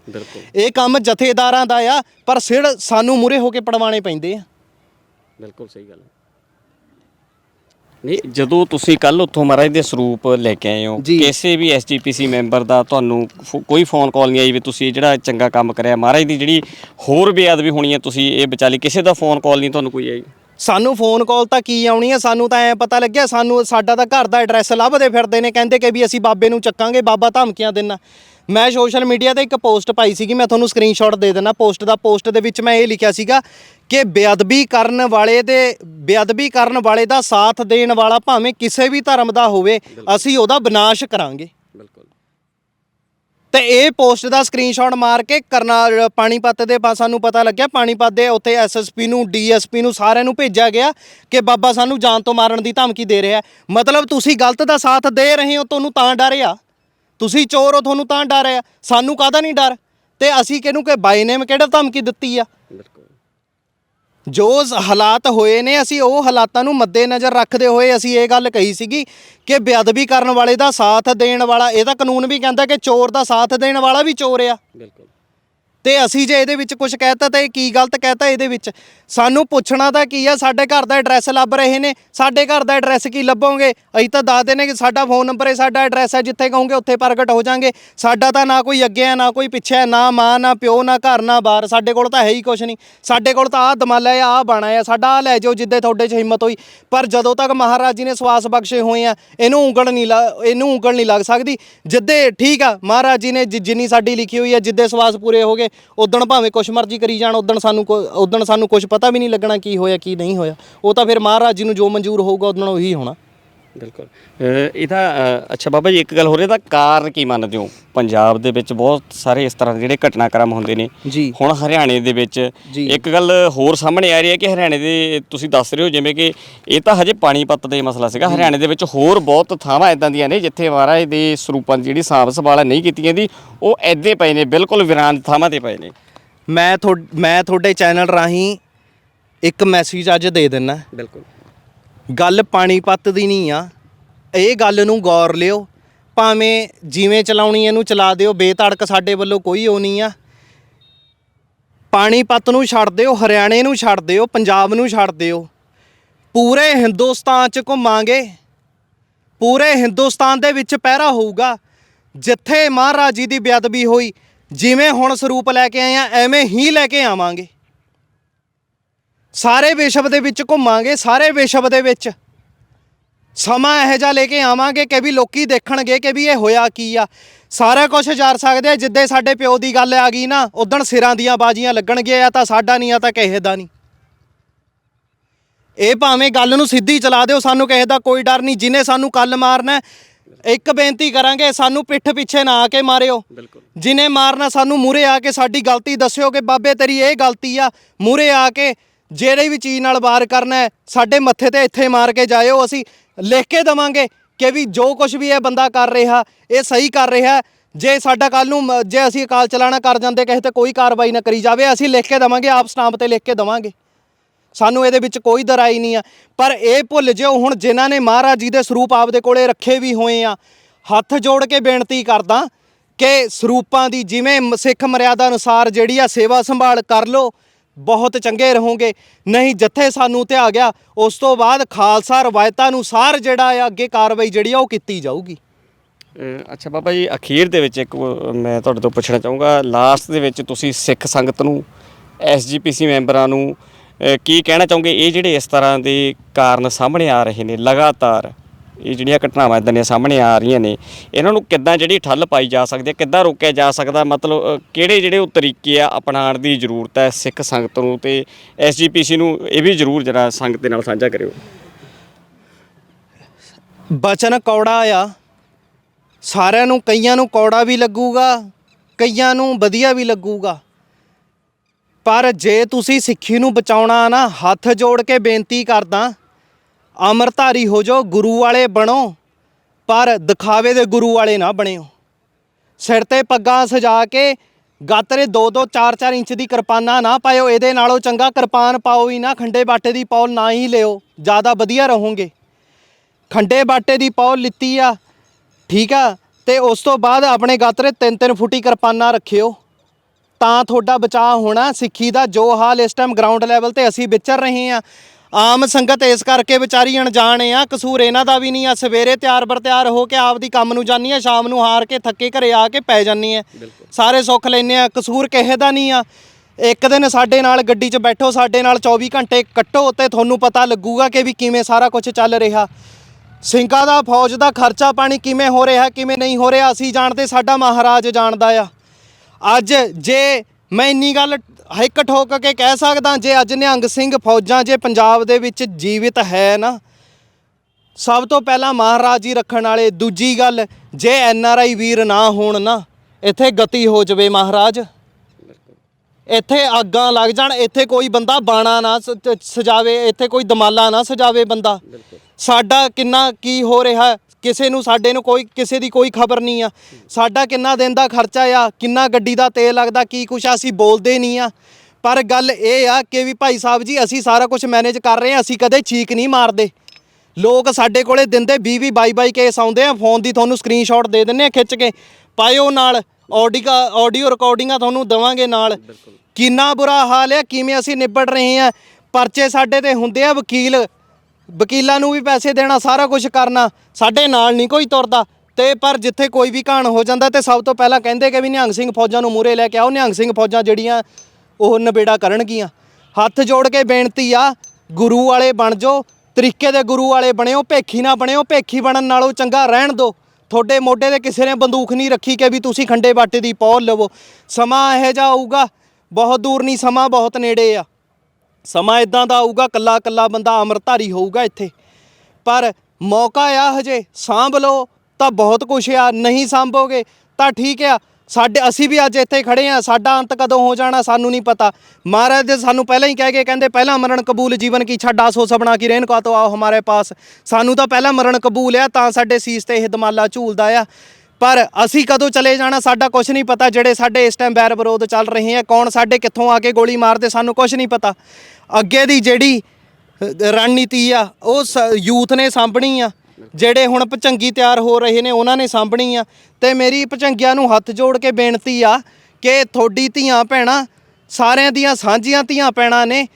ਇਹ ਕੰਮ ਜਥੇਦਾਰਾਂ ਦਾ ਆ ਪਰ ਸਿਰ ਸਾਨੂੰ ਮੂਰੇ ਹੋ ਕੇ ਪੜਵਾਣੇ ਪੈਂਦੇ ਆ। ਬਿਲਕੁਲ ਸਹੀ ਗੱਲ ਹੈ। ਨਹੀਂ ਜਦੋਂ ਤੁਸੀਂ ਕੱਲ ਉੱਥੋਂ ਮਹਾਰਾਜ ਦੇ ਸਰੂਪ ਲੈ ਕੇ ਆਏ ਹੋ ਜੀ। ਕਿਸੇ ਵੀ ਐਸਜੀਪੀਸੀ ਮੈਂਬਰ ਦਾ ਤੁਹਾਨੂੰ ਫੋ- ਕੋਈ ਫੋਨ ਕਾਲ ਨਹੀਂ ਆਈ ਵੀ ਤੁਸੀਂ ਇਹ ਜਿਹੜਾ ਚੰਗਾ ਕੰਮ ਕਰਿਆ। ਮਹਾਰਾਜ ਦੀ ਜਿਹੜੀ ਹੋਰ ਬੇਅਦਬੀ ਹੋਣੀ ਹੈ ਤੁਸੀਂ ਇਹ ਬਚਾ ਲਈ ਕਿਸੇ ਦਾ ਫੋਨ ਕਾਲ ਨਹੀਂ ਤੁਹਾਨੂੰ ਕੋਈ ਆਈ। ਸਾਨੂੰ ਫੋਨ ਕਾਲ ਤਾਂ ਕੀ ਆਉਣੀ ਆ ਸਾਨੂੰ ਤਾਂ ਐ ਪਤਾ ਲੱਗਿਆ ਸਾਨੂੰ ਸਾਡਾ ਤਾਂ ਘਰ ਦਾ ਐਡਰੈਸ ਲੱਭਦੇ ਫਿਰਦੇ ਨੇ ਕਹਿੰਦੇ ਕਿ ਵੀ ਅਸੀਂ ਬਾਬੇ ਨੂੰ ਚੱਕਾਂਗੇ ਬਾਬਾ ਧਮਕੀਆਂ ਦਿੰਨਾ ਮੈਂ ਸੋਸ਼ਲ ਮੀਡੀਆ ਤੇ ਇੱਕ ਪੋਸਟ ਪਾਈ ਸੀਗੀ ਮੈਂ ਤੁਹਾਨੂੰ ਸਕਰੀਨਸ਼ਾਟ ਦੇ ਦੇਣਾ ਪੋਸਟ ਦਾ ਪੋਸਟ ਦੇ ਵਿੱਚ ਮੈਂ ਇਹ ਲਿਖਿਆ ਸੀਗਾ ਕਿ ਬੇਅਦਬੀ ਕਰਨ ਵਾਲੇ ਦੇ ਬੇਅਦਬੀ ਕਰਨ ਵਾਲੇ ਦਾ ਸਾਥ ਦੇਣ ਵਾਲਾ ਭਾਵੇਂ ਕਿਸੇ ਵੀ ਧਰਮ ਦਾ ਹੋਵੇ ਅਸੀਂ ਉਹਦਾ ਵਿਨਾਸ਼ ਕਰਾਂਗੇ। ਬਿਲਕੁਲ। ਤੇ ਇਹ ਪੋਸਟ ਦਾ ਸਕਰੀਨਸ਼ਾਟ ਮਾਰ ਕੇ ਕਰਨਾਲ ਪਾਣੀਪਤ ਦੇ ਪਾ ਸਾਨੂੰ ਪਤਾ ਲੱਗਿਆ ਪਾਣੀਪਤ ਦੇ ਉੱਥੇ ਐਸਐਸਪੀ ਨੂੰ ਡੀਐਸਪੀ ਨੂੰ ਸਾਰਿਆਂ ਨੂੰ ਭੇਜਿਆ ਗਿਆ ਕਿ ਬਾਬਾ ਸਾਨੂੰ ਜਾਨ ਤੋਂ ਮਾਰਨ ਦੀ ਧਮਕੀ ਦੇ ਰਿਹਾ। ਮਤਲਬ ਤੁਸੀਂ ਗਲਤ ਦਾ ਸਾਥ ਦੇ ਰਹੇ ਹੋ ਤੁਹਾਨੂੰ ਤਾਂ ਡਰ ਆ। ਤੁਸੀਂ ਚੋਰ ਹੋ ਤੁਹਾਨੂੰ ਤਾਂ ਡਰ ਆ। ਸਾਨੂੰ ਕਾਹਦਾ ਨਹੀਂ ਡਰ? ਤੇ ਅਸੀਂ ਕਿਹਨੂੰ ਕਿ ਬਾਈ ਨੇਮ ਕਿਹੜਾ ਧਮਕੀ ਦਿੱਤੀ ਆ? ਜੋ ਹਾਲਾਤ ਹੋਏ ਨੇ ਅਸੀਂ ਉਹ ਹਾਲਾਤਾਂ ਨੂੰ ਮੱਦੇਨਜ਼ਰ ਰੱਖਦੇ ਹੋਏ ਅਸੀਂ ਇਹ ਗੱਲ ਕਹੀ ਸੀਗੀ ਕਿ ਬੇਅਦਬੀ ਕਰਨ ਵਾਲੇ ਦਾ ਸਾਥ ਦੇਣ ਵਾਲਾ ਇਹਦਾ ਕਾਨੂੰਨ ਵੀ ਕਹਿੰਦਾ ਕਿ ਚੋਰ ਦਾ ਸਾਥ ਦੇਣ ਵਾਲਾ ਵੀ ਚੋਰ ਆ। ਬਿਲਕੁਲ। ਤੇ ਅਸੀਂ ਜੇ ਇਹਦੇ ਵਿੱਚ ਕੁਝ ਕਹਿਤਾ ਤਾਂ ਇਹ ਕੀ ਗਲਤ ਕਹਿਤਾ ਇਹਦੇ ਵਿੱਚ? ਸਾਨੂੰ ਪੁੱਛਣਾ ਤਾਂ ਕੀ ਆ, ਸਾਡੇ ਘਰ ਦਾ ਐਡਰੈਸ ਲੱਭ ਰਹੇ ਨੇ, ਸਾਡੇ ਘਰ ਦਾ ਐਡਰੈਸ ਕੀ ਲੱਭੋਗੇ? ਅਸੀਂ ਤਾਂ ਦੱਸਦੇ ਨੇ ਕਿ ਸਾਡਾ ਫੋਨ ਨੰਬਰ ਹੈ, ਸਾਡਾ ਐਡਰੈਸ ਹੈ, ਜਿੱਥੇ ਕਹੋਗੇ ਉੱਥੇ ਪ੍ਰਗਟ ਹੋ ਜਾਾਂਗੇ। ਸਾਡਾ ਤਾਂ ਨਾ ਕੋਈ ਅੱਗੇ ਹੈ ਨਾ ਕੋਈ ਪਿੱਛੇ ਹੈ ਨਾ ਮਾਂ, ਨਾ ਪਿਓ, ਨਾ ਘਰ, ਨਾ ਬਾਹਰ, ਸਾਡੇ ਕੋਲ ਤਾਂ ਹੈ ਹੀ ਕੁਛ ਨਹੀਂ। ਸਾਡੇ ਕੋਲ ਤਾਂ ਆਹ ਦਮਾਲਾ ਹੈ, ਆਹ ਬਾਣਾ ਹੈ, ਸਾਡਾ ਆਹ ਲੈ ਜਾਓ ਜਿੱਦੇ ਤੁਹਾਡੇ 'ਚ ਹਿੰਮਤ ਹੋਈ। ਪਰ ਜਦੋਂ ਤੱਕ ਮਹਾਰਾਜ ਜੀ ਨੇ ਸਵਾਸ ਬਖਸ਼ੇ ਹੋਏ ਆ, ਇਹਨੂੰ ਉਂਗਲ ਨਹੀਂ ਲਾ- ਇਹਨੂੰ ਉਂਗਲ ਨਹੀਂ ਲੱਗ ਸਕਦੀ। ਜਿੱਦੇ ਠੀਕ ਆ, ਮਹਾਰਾਜ ਜੀ ਨੇ ਜਿ- ਜਿੰਨੀ ਸਾਡੀ ਲਿਖੀ ਹੋਈ ਹੈ ਜਿੱਦੇ ਸਵਾਸ ਪੂਰੇ ਹੋ ਗਏ, ਉਦਣ ਭਾਵੇਂ ਕੁਛ ਮਰਜ਼ੀ ਕਰੀ ਜਾਣ, ਉਦਣ ਸਾਨੂੰ ਉਦਣ ਸਾਨੂੰ ਕੁਝ ਪਤਾ ਵੀ ਨਹੀਂ ਲੱਗਣਾ ਕੀ ਹੋਇਆ ਕੀ ਨਹੀਂ ਹੋਇਆ। ਉਹ ਤਾਂ ਫਿਰ ਮਹਾਰਾਜ ਜੀ ਨੂੰ ਜੋ ਮਨਜ਼ੂਰ ਹੋਊਗਾ ਉਦਣ ਉਹੀ ਹੋਣਾ। ਬਿਲਕੁਲ। ਇਹਦਾ ਅੱਛਾ ਬਾਬਾ ਜੀ ਇੱਕ ਗੱਲ ਹੋ ਰਹੀ ਦਾ ਕਾਰਨ ਕੀ ਮੰਨਦੇ ਹੋ? ਪੰਜਾਬ ਦੇ ਵਿੱਚ ਬਹੁਤ ਸਾਰੇ ਇਸ ਤਰ੍ਹਾਂ ਦੇ ਜਿਹੜੇ ਘਟਨਾਕ੍ਰਮ ਹੁੰਦੇ ਨੇ। ਜੀ। ਹੁਣ ਹਰਿਆਣੇ ਦੇ ਵਿੱਚ। ਇੱਕ ਗੱਲ ਹੋਰ ਸਾਹਮਣੇ ਆ ਰਹੀ ਹੈ ਕਿ ਹਰਿਆਣੇ ਦੇ ਤੁਸੀਂ ਦੱਸ ਰਹੇ ਹੋ ਜਿਵੇਂ ਕਿ ਇਹ ਤਾਂ ਹਜੇ ਪਾਣੀਪਤ ਦਾ ਹੀ ਮਸਲਾ ਸੀਗਾ। ਹਰਿਆਣੇ ਦੇ ਵਿੱਚ ਹੋਰ ਬਹੁਤ ਥਾਵਾਂ ਇਦਾਂ ਦੀਆਂ ਨੇ ਜਿੱਥੇ ਮਹਾਰਾਜ ਦੇ ਸਰੂਪਾਂ ਦੀ ਜਿਹੜੀ ਸਾਂਭ ਸੰਭਾਲ ਨਹੀਂ ਕੀਤੀ ਜਾਂਦੀ ਉਹ ਐਦੇ ਪਏ ਨੇ ਬਿਲਕੁਲ ਵਿਰਾਨ ਥਾਵਾਂ ਤੇ ਪਏ ਨੇ। ਮੈਂ ਮੈਂ ਤੁਹਾਡੇ ਚੈਨਲ ਰਾਹੀਂ ਇੱਕ ਮੈਸੇਜ ਅੱਜ ਦੇ ਦਿੰਨਾ ਬਿਲਕੁਲ। ਗੱਲ ਪਾਣੀਪਤ ਦੀ ਨਹੀਂ ਆ। ਇਹ ਗੱਲ ਨੂੰ ਗੌਰ ਲਿਓ। ਭਾਵੇਂ ਜਿਵੇਂ ਚਲਾਉਣੀ ਇਹਨੂੰ ਚਲਾ ਦਿਓ ਬੇਤੜਕ ਸਾਡੇ ਵੱਲੋਂ ਕੋਈ ਉਹ ਨਹੀਂ ਆ। ਪਾਣੀਪਤ ਨੂੰ ਛੱਡ ਦਿਓ ਹਰਿਆਣੇ ਨੂੰ ਛੱਡ ਦਿਓ ਪੰਜਾਬ ਨੂੰ ਛੱਡ ਦਿਓ। ਪੂਰੇ ਹਿੰਦੁਸਤਾਨ 'ਚ ਘੁੰਮਾਂਗੇ। ਪੂਰੇ ਹਿੰਦੁਸਤਾਨ ਦੇ ਵਿੱਚ ਪਹਿਰਾ ਹੋਊਗਾ। ਜਿੱਥੇ ਮਹਾਰਾਜ ਜੀ ਦੀ ਬੇਅਦਬੀ ਹੋਈ ਜਿਵੇਂ ਹੁਣ ਸਰੂਪ ਲੈ ਕੇ ਆਏ ਆ ਐਵੇਂ ਹੀ ਲੈ ਕੇ ਆਵਾਂਗੇ। ਸਾਰੇ ਵਿਸ਼ਵ ਦੇ ਵਿੱਚ ਘੁੰਮਾਂਗੇ ਸਾਰੇ ਵਿਸ਼ਵ ਦੇ ਵਿੱਚ। ਸਮਾਂ ਇਹੋ ਜਿਹਾ ਲੈ ਕੇ ਆਵਾਂਗੇ ਕਿ ਵੀ ਲੋਕੀ ਦੇਖਣਗੇ ਕਿ ਵੀ ਇਹ ਹੋਇਆ ਕੀ ਆ। ਸਾਰਾ ਕੁਝ ਜਾਰ ਸਕਦੇ ਆ ਜਿੱਦੇ ਸਾਡੇ ਪਿਓ ਦੀ ਗੱਲ ਆ ਗਈ ਨਾ ਉਦਣ ਸਿਰਾਂ ਦੀਆਂ ਬਾਜੀਆਂ ਲੱਗਣਗੇ ਆ ਤਾਂ ਸਾਡਾ ਨਹੀਂ ਆ ਤਾਂ ਕਿਸੇ ਦਾ ਨਹੀਂ ਇਹ ਭਾਵੇਂ ਗੱਲ ਨੂੰ ਸਿੱਧੀ ਚਲਾ ਦਿਓ ਸਾਨੂੰ ਕਿਸੇ ਦਾ ਕੋਈ ਡਰ ਨਹੀਂ ਜਿਨੇ ਸਾਨੂੰ ਕੱਲ ਮਾਰਨਾ ਇੱਕ ਬੇਨਤੀ ਕਰਾਂਗੇ ਸਾਨੂੰ ਪਿੱਠ ਪਿੱਛੇ ਨਾ ਆ ਕੇ ਮਾਰਿਓ। ਜਿਨੇ ਮਾਰਨਾ ਸਾਨੂੰ ਮੂਰੇ ਆ ਕੇ ਸਾਡੀ ਗਲਤੀ ਦੱਸਿਓ ਕਿ ਬਾਬੇ ਤੇਰੀ ਇਹ ਗਲਤੀ ਆ ਮੂਰੇ ਆ ਕੇ ਜਿਹੜੇ ਵੀ ਚੀਜ਼ ਨਾਲ ਵਾਰ ਕਰਨਾ ਸਾਡੇ ਮੱਥੇ ਤੇ ਇੱਥੇ ਮਾਰ ਕੇ ਜਾਇਓ, ਅਸੀਂ ਲਿਖ ਕੇ ਦਵਾਂਗੇ ਕਿ ਵੀ ਜੋ ਕੁਝ ਵੀ ਇਹ ਬੰਦਾ ਕਰ ਰਿਹਾ, ਇਹ ਸਹੀ ਕਰ ਰਿਹਾ ਜੇ ਸਾਡਾ ਕੱਲ ਨੂੰ ਮ- ਜੇ ਅਸੀਂ ਅਕਾਲ ਚਲਾਣਾ ਕਰ ਜਾਂਦੇ, ਕਿਸੇ ਤੇ ਕੋਈ ਕਾਰਵਾਈ ਨਾ ਕਰੀ ਜਾਵੇ, ਅਸੀਂ ਲਿਖ ਕੇ ਦਵਾਂਗੇ, ਆਪ ਸਟਾਂਪ ਤੇ ਲਿਖ ਕੇ ਦਵਾਂਗੇ। ਸਾਨੂੰ ਇਹਦੇ ਵਿੱਚ ਕੋਈ ਦਰਾਈ ਨਹੀਂ ਆ। ਪਰ ਇਹ ਭੁੱਲ ਜਿਓ ਹੁਣ ਜਿਨ੍ਹਾਂ ਨੇ ਮਹਾਰਾਜ ਜੀ ਦੇ ਸਰੂਪ ਆਪਦੇ ਕੋਲੇ ਰੱਖੇ ਵੀ ਹੋਏ ਆ, ਹੱਥ ਜੋੜ ਕੇ ਬੇਨਤੀ ਕਰਦਾ ਕਿ ਸਰੂਪਾਂ ਦੀ ਜਿਵੇਂ ਸਿੱਖ ਮਰਿਆਦਾ ਅਨੁਸਾਰ ਜਿਹੜੀ ਆ ਸੇਵਾ ਸੰਭਾਲ ਕਰ ਲਓ ਬਹੁਤ ਚੰਗੇ ਰਹੋਗੇ। ਨਹੀਂ ਜਿੱਥੇ ਸਾਨੂੰ ਤੇ ਆ ਗਿਆ ਉਸ ਤੋਂ ਬਾਅਦ ਖਾਲਸਾ ਰਵਾਇਤਾਂ ਅਨੁਸਾਰ ਜਿਹੜਾ ਆ ਅੱਗੇ ਕਾਰਵਾਈ ਜਿਹੜੀ ਆ ਉਹ ਕੀਤੀ ਜਾਊਗੀ। ਅ, ਅੱਛਾ ਬਾਬਾ ਜੀ ਅਖੀਰ ਦੇ ਵਿੱਚ ਇੱਕ ਅ, ਮੈਂ ਤੁਹਾਡੇ ਤੋਂ ਪੁੱਛਣਾ ਚਾਹੂੰਗਾ ਲਾਸਟ ਦੇ ਵਿੱਚ ਤੁਸੀਂ ਸਿੱਖ ਸੰਗਤ ਨੂੰ ਐਸਜੀਪੀਸੀ ਮੈਂਬਰਾਂ ਨੂੰ ਅ, ਕੀ ਕਹਿਣਾ ਚਾਹੋਗੇ? ਇਹ ਜਿਹੜੇ ਇਸ ਤਰ੍ਹਾਂ ਦੇ ਕਾਰਨ ਸਾਹਮਣੇ ਆ ਰਹੇ ਨੇ ਲਗਾਤਾਰ। ਇਹ ਜਿਹੜੀਆਂ ਘਟਨਾਵਾਂ ਇਦਾਂ ਦੀਆਂ ਸਾਹਮਣੇ ਆ ਰਹੀਆਂ ਨੇ ਇਹਨਾਂ ਨੂੰ ਕਿੱਦਾਂ ਜਿਹੜੀ ਠੱਲ ਪਾਈ ਜਾ ਸਕਦੀ ਹੈ ਕਿੱਦਾਂ ਰੋਕਿਆ ਜਾ ਸਕਦਾ ਮਤਲਬ ਅ, ਕਿਹੜੇ ਜਿਹੜੇ ਉਹ ਤਰੀਕੇ ਆ ਅਪਣਾਉਣ ਦੀ ਜ਼ਰੂਰਤ ਹੈ ਸਿੱਖ ਸੰਗਤ ਨੂੰ ਤੇ ਐਸਜੀਪੀਸੀ ਨੂੰ ਇਹ ਵੀ ਜ਼ਰੂਰ ਜਰਾ ਸੰਗਤ ਦੇ ਨਾਲ ਸਾਂਝਾ ਕਰਿਓ। ਬਚਨ ਕੌੜਾ ਆ। ਸਾਰਿਆਂ ਨੂੰ ਕਈਆਂ ਨੂੰ ਕੌੜਾ ਵੀ ਲੱਗੂਗਾ ਕਈਆਂ ਨੂੰ ਵਧੀਆ ਵੀ ਲੱਗੂਗਾ। ਪਰ ਜੇ ਤੁਸੀਂ ਸਿੱਖੀ ਨੂੰ ਬਚਾਉਣਾ ਨਾ ਹੱਥ ਜੋੜ ਕੇ ਬੇਨਤੀ ਕਰਦਾ ਅਮਰਧਾਰੀ ਹੋ ਜਾਓ, ਗੁਰੂ ਵਾਲੇ ਬਣੋ, ਪਰ ਦਿਖਾਵੇ ਦੇ ਗੁਰੂ ਵਾਲੇ ਨਾ ਬਣਿਓ। ਸਿਰ ਤੇ ਪੱਗਾਂ ਸਜਾ ਕੇ ਗਾਤਰੇ 2-2 4-4 ਇੰਚ ਦੀ ਕਿਰਪਾਨਾਂ ਨਾ ਪਾਇਓ, ਇਹਦੇ ਨਾਲੋਂ ਚੰਗਾ ਕਿਰਪਾਨ ਪਾਓ ਹੀ ਨਾ, ਖੰਡੇ ਬਾਟੇ ਦੀ ਪੌਲ ਨਾ ਹੀ ਲਿਓ, ਜ਼ਿਆਦਾ ਵਧੀਆ ਰਹੋਗੇ। ਖੰਡੇ ਬਾਟੇ ਦੀ ਪੌਲ ਲਿੱਤੀ ਆ, ਠੀਕ ਆ, ਤੇ ਉਸ ਤੋਂ ਬਾਅਦ ਆਪਣੇ ਗਾਤਰੇ ਤਿੰਨ ਤਿੰਨ ਫੁੱਟੀ ਕਿਰਪਾਨਾਂ ਰੱਖਿਓ। ਤਾਂ ਤੁਹਾਡਾ ਬਚਾਅ ਹੋਣਾ, ਸਿੱਖੀ ਦਾ ਜੋ ਹਾਲ ਇਸ ਟਾਈਮ ਗਰਾਊਂਡ ਲੈਵਲ ਤੇ ਅਸੀਂ ਵਿਚਰ ਰਹੇ ਆ ਆਮ ਸੰਗਤ ਇਸ ਕਰਕੇ ਵਿਚਾਰੀ ਅਣਜਾਣ ਆ ਕਸੂਰ ਇਹਨਾਂ ਦਾ ਵੀ ਨਹੀਂ ਆ ਸਵੇਰੇ ਤਿਆਰ ਬਰ ਤਿਆਰ ਹੋ ਕੇ ਆਪਦੀ ਕੰਮ ਨੂੰ ਜਾਂਦੀ ਆ ਸ਼ਾਮ ਨੂੰ ਹਾਰ ਕੇ ਥੱਕੇ ਘਰੇ ਆ ਕੇ ਪੈ ਜਾਂਦੀ ਆ ਸਾਰੇ ਸੁੱਖ ਲੈਨੇ ਆ ਕਸੂਰ ਕਿਸੇ ਦਾ ਨਹੀਂ ਆ। ਇੱਕ ਦਿਨ ਸਾਡੇ ਨਾਲ ਗੱਡੀ 'ਚ ਬੈਠੋ ਸਾਡੇ ਨਾਲ 24 ਘੰਟੇ ਕੱਟੋ ਤੇ ਤੁਹਾਨੂੰ ਪਤਾ ਲੱਗੂਗਾ ਕਿ ਵੀ ਕਿਵੇਂ ਸਾਰਾ ਕੁਝ ਚੱਲ ਰਿਹਾ। ਸਿੰਘਾਂ ਦਾ ਫੌਜ ਦਾ ਖਰਚਾ ਪਾਣੀ ਕਿਵੇਂ ਹੋ ਰਿਹਾ ਕਿਵੇਂ ਨਹੀਂ ਹੋ ਰਿਹਾ ਅਸੀਂ ਜਾਣਦੇ ਸਾਡਾ ਮਹਾਰਾਜ ਜਾਣਦਾ ਆ। ਅੱਜ ਜੇ ਮੈਂ ਇੰਨੀ ਗੱਲ ਹਿੱਕ ਠੋਕ ਕੇ ਕਹਿ ਸਕਦਾ ਜੇ ਅੱਜ ਨਿਹੰਗ ਸਿੰਘ ਫੌਜਾਂ ਜੇ ਪੰਜਾਬ ਦੇ ਵਿੱਚ ਜੀਵਿਤ ਹੈ ਨਾ ਸਭ ਤੋਂ ਪਹਿਲਾਂ ਮਹਾਰਾਜ ਜੀ ਰੱਖਣ ਵਾਲੇ ਦੂਜੀ ਗੱਲ ਜੇ ਐਨ ਆਰ ਆਈ ਵੀਰ ਨਾ ਹੋਣ ਨਾ ਇੱਥੇ ਗਤੀ ਹੋ ਜਵੇ ਮਹਾਰਾਜ। ਇੱਥੇ ਅੱਗਾਂ ਲੱਗ ਜਾਣ ਇੱਥੇ ਕੋਈ ਬੰਦਾ ਬਾਣਾ ਨਾ ਸਜਾਵੇ ਇੱਥੇ ਕੋਈ ਦਮਾਲਾ ਨਾ ਸਜਾਵੇ ਬੰਦਾ। ਸਾਡਾ ਕਿੰਨਾ ਕੀ ਹੋ ਰਿਹਾ ਕਿਸੇ ਨੂੰ ਸਾਡੇ ਨੂੰ ਕੋਈ ਕਿਸੇ ਦੀ ਕੋਈ ਖਬਰ ਨਹੀਂ ਆ। ਸਾਡਾ ਕਿੰਨਾ ਦਿਨ ਦਾ ਖਰਚਾ ਆ ਕਿੰਨਾ ਗੱਡੀ ਦਾ ਤੇਲ ਲੱਗਦਾ ਕੀ ਕੁਛ ਆ, ਅਸੀਂ ਬੋਲਦੇ ਨਹੀਂ ਆ। ਪਰ ਗੱਲ ਇਹ ਆ ਕਿ ਵੀ ਭਾਈ ਸਾਹਿਬ ਜੀ ਅਸੀਂ ਸਾਰਾ ਕੁਝ ਮੈਨੇਜ ਕਰ ਰਹੇ ਆ ਅਸੀਂ ਕਦੇ ਚੀਕ ਨਹੀਂ ਮਾਰਦੇ। ਲੋਕ ਸਾਡੇ ਕੋਲੇ ਦਿੰਦੇ 20 20 22 22 ਕੇਸ ਆਉਂਦੇ ਆ ਫੋਨ ਦੀ ਤੁਹਾਨੂੰ ਸਕਰੀਨਸ਼ਾਟ ਦੇ ਦਿੰਨੇ ਆ ਖਿੱਚ ਕੇ। ਪਾਇਓ ਨਾਲ ਆਡੀਓ ਆਡੀਓ ਰਿਕਾਰਡਿੰਗਾਂ ਤੁਹਾਨੂੰ ਦਵਾਂਗੇ ਨਾਲ। ਕਿੰਨਾ ਬੁਰਾ ਹਾਲ ਹੈ ਕਿਵੇਂ ਅਸੀਂ ਨਿਬੜ ਰਹੇ ਹਾਂ। ਪਰਚੇ ਸਾਡੇ ਤੇ ਹੁੰਦੇ ਆ ਵਕੀਲ। ਵਕੀਲਾਂ ਨੂੰ ਵੀ ਪੈਸੇ ਦੇਣਾ, ਸਾਰਾ ਕੁਝ ਕਰਨਾ, ਸਾਡੇ ਨਾਲ ਨਹੀਂ ਕੋਈ ਤੁਰਦਾ। ਤੇ ਪਰ ਜਿੱਥੇ ਕੋਈ ਵੀ ਘਾਣ ਹੋ ਜਾਂਦਾ ਤੇ ਸਭ ਤੋਂ ਪਹਿਲਾਂ ਕਹਿੰਦੇ ਕਿ ਵੀ ਨਿਹੰਗ ਸਿੰਘ ਫੌਜਾਂ ਨੂੰ ਮੂਰੇ ਲੈ ਕੇ ਆਓ, ਨਿਹੰਗ ਸਿੰਘ ਫੌਜਾਂ ਜਿਹੜੀਆਂ ਉਹ ਨਵੇੜਾ ਕਰਨਗੀਆਂ। ਹੱਥ ਜੋੜ ਕੇ ਬੇਨਤੀ ਆ, ਗੁਰੂ ਵਾਲੇ ਬਣ ਜਾਓ, ਤਰੀਕੇ ਦੇ ਗੁਰੂ ਵਾਲੇ ਬਣਿਓ, ਭੇਖੀ ਨਾ ਬਣਿਓ, ਭੇਖੀ ਬਣਨ ਨਾਲੋਂ ਚੰਗਾ ਰਹਿਣ ਦਿਓ। ਤੁਹਾਡੇ ਮੋਢੇ ਤੇ ਕਿਸੇ ਨੇ ਬੰਦੂਕ ਨਹੀਂ ਰੱਖੀ ਕਿ ਵੀ ਤੁਸੀਂ ਖੰਡੇ ਬਾਟੇ ਦੀ ਪੌਲ ਲਵੋ। ਸਮਾਂ ਇਹੋ ਜਿਹਾ ਆਊਗਾ, ਬਹੁਤ ਦੂਰ ਨਹੀਂ, ਸਮਾਂ ਬਹੁਤ ਨੇੜੇ ਆ। ਸਮਾਂ ਇਦਾਂ ਦਾ ਆਊਗਾ, ਕੱਲਾ ਕੱਲਾ ਬੰਦਾ ਅਮਰਧਾਰੀ ਹੋਊਗਾ ਇੱਥੇ। ਪਰ ਮੌਕਾ ਆ ਹਜੇ, ਸਾਂਭ ਲਓ, ਤਾਂ ਬਹੁਤ ਕੁਛ ਆ, ਨਹੀਂ ਸਾਂਭੋਗੇ ਤਾਂ ਠੀਕ ਆ। ਸਾਡੇ, ਅਸੀਂ ਵੀ ਅੱਜ ਇੱਥੇ ਖੜੇ ਆ, ਸਾਡਾ ਅੰਤ ਕਦੋਂ ਹੋ ਜਾਣਾ ਸਾਨੂੰ ਨਹੀਂ ਪਤਾ। ਮਹਾਰਾਜ ਦੇ ਸਾਨੂੰ ਪਹਿਲਾਂ ਹੀ ਕਹਿ ਕੇ ਕਹਿੰਦੇ ਪਹਿਲਾਂ ਮਰਨ ਕਬੂਲ ਜੀਵਨ ਕੀ ਛੱਡਾ ਸੋ ਸਬਣਾ ਕੀ ਰਹਿਣ ਕਾ ਤੋ ਆਓ ਹਮਾਰੇ ਪਾਸ। ਸਾਨੂੰ ਤਾਂ ਪਹਿਲਾਂ ਮਰਨ ਕਬੂਲ ਆ, ਤਾਂ ਸਾਡੇ ਸੀਸ ਤੇ ਇਹ ਦਮਾਲਾ ਝੂਲਦਾ ਆ। ਪਰ ਅਸੀਂ ਕਦੋਂ ਚਲੇ ਜਾਣਾ, ਸਾਡਾ ਕੁਝ ਨਹੀਂ ਪਤਾ ਜਿਹੜੇ ਸਾਡੇ ਇਸ ਟਾਈਮ ਬੈਰ ਵਿਰੋਧ ਚੱਲ ਰਹੇ ਆ, ਕੌਣ ਸਾਡੇ ਕਿੱਥੋਂ ਆ ਕੇ ਗੋਲੀ ਮਾਰਦੇ, ਸਾਨੂੰ ਕੁਝ ਨਹੀਂ ਪਤਾ। ਅੱਗੇ ਦੀ ਜਿਹੜੀ ਰਣਨੀਤੀ ਆ, ਉਹ ਸ- ਯੂਥ ਨੇ ਸਾਂਭਣੀ ਆ, ਜਿਹੜੇ ਹੁਣ ਭਚੰਗੀ ਤਿਆਰ ਹੋ ਰਹੇ ਨੇ, ਉਹਨਾਂ ਨੇ ਸਾਂਭਣੀ ਆ। ਤੇ ਮੇਰੀ ਭਚੰਗੀਆਂ ਨੂੰ ਹੱਥ ਜੋੜ ਕੇ ਬੇਨਤੀ ਆ ਕਿ ਤੁਹਾਡੀ ਧੀਆਂ ਭੈਣਾਂ, ਸਾਰਿਆਂ ਦੀਆਂ ਸਾਂਝੀਆਂ ਧੀਆਂ ਭੈਣਾਂ ਨੇ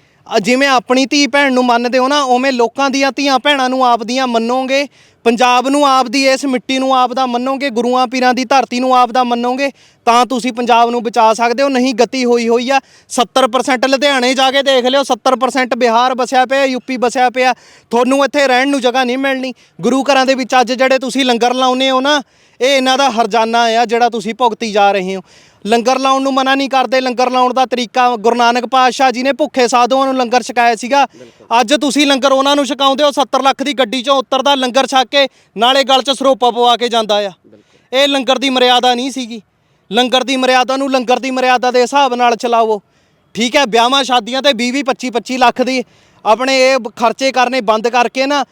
ਜਿਵੇਂ ਆਪਣੀ ਧੀ ਭੈਣ ਨੂੰ ਮੰਨਦੇ ਹੋ ਨਾ, ਉਵੇਂ ਲੋਕਾਂ ਦੀਆਂ ਧੀਆਂ ਭੈਣਾਂ ਨੂੰ ਆਪ ਦੀਆਂ ਮੰਨੋਗੇ ਪੰਜਾਬ ਨੂੰ ਆਪਦੀ ਇਸ ਮਿੱਟੀ ਨੂੰ ਆਪਦਾ ਮੰਨੋਗੇ, ਗੁਰੂਆਂ ਪੀਰਾਂ ਦੀ ਧਰਤੀ ਨੂੰ ਆਪਦਾ ਮੰਨੋਗੇ, ਤਾਂ ਤੁਸੀਂ ਪੰਜਾਬ ਨੂੰ ਬਚਾ ਸਕਦੇ ਹੋ, ਨਹੀਂ ਗਤੀ ਹੋਈ ਹੋਈ ਆ। 70% ਲੁਧਿਆਣੇ ਜਾ ਕੇ ਦੇਖ ਲਿਓ 70% ਬਿਹਾਰ ਬਸਿਆ ਪਿਆ ਯੂਪੀ ਬਸਿਆ ਪਿਆ। ਤੁਹਾਨੂੰ ਇੱਥੇ ਰਹਿਣ ਨੂੰ ਜਗ੍ਹਾ ਨਹੀਂ ਮਿਲਣੀ। ਗੁਰੂ ਘਰਾਂ ਦੇ ਵਿੱਚ ਅੱਜ ਜਿਹੜੇ ਤੁਸੀਂ ਲੰਗਰ ਲਾਉਨੇ ਹੋ ਨਾ ਇਹ ਇਹਨਾਂ ਦਾ ਹਰਜਾਨਾ ਆ ਜਿਹੜਾ ਤੁਸੀਂ ਭੁਗਤੀ ਜਾ ਰਹੇ ਹੋ। ਲੰਗਰ ਲਾਉਣ ਨੂੰ ਮਨਾ ਨਹੀਂ ਕਰਦੇ। ਲੰਗਰ ਲਾਉਣ ਦਾ ਤਰੀਕਾ ਗੁਰੂ ਨਾਨਕ ਪਾਤਸ਼ਾਹ ਜੀ ਨੇ ਭੁੱਖੇ ਸਾਧੂਆਂ ਨੂੰ ਲੰਗਰ ਛਕਾਇਆ ਸੀਗਾ। ਅੱਜ ਤੁਸੀਂ ਲੰਗਰ ਉਹਨਾਂ ਨੂੰ ਛਕਾਉਂਦੇ ਹੋ 70 ਲੱਖ ਦੀ ਗੱਡੀ 'ਚੋਂ ਉਤਰਦਾ ਲੰਗਰ ਛਕ ਕੇ ਨਾਲੇ ਗਲ 'ਚ ਸਰੋਪਾ ਪਵਾ ਕੇ ਜਾਂਦਾ ਆ। ਇਹ ਲੰਗਰ ਦੀ ਮਰਿਆਦਾ ਨਹੀਂ ਸੀਗੀ। ਲੰਗਰ ਦੀ ਮਰਿਆਦਾ ਨੂੰ ਲੰਗਰ ਦੀ ਮਰਿਆਦਾ ਦੇ ਹਿਸਾਬ ਨਾਲ ਚਲਾਵੋ। ਠੀਕ ਹੈ, ਵਿਆਹਾਂ, ਸ਼ਾਦੀਆਂ ਤੇ 20 20 25 25 ਲੱਖ ਦੀ ਆਪਣੇ ਇਹ ਖਰਚੇ ਕਰਨੇ ਬੰਦ ਕਰਕੇ ਨਾ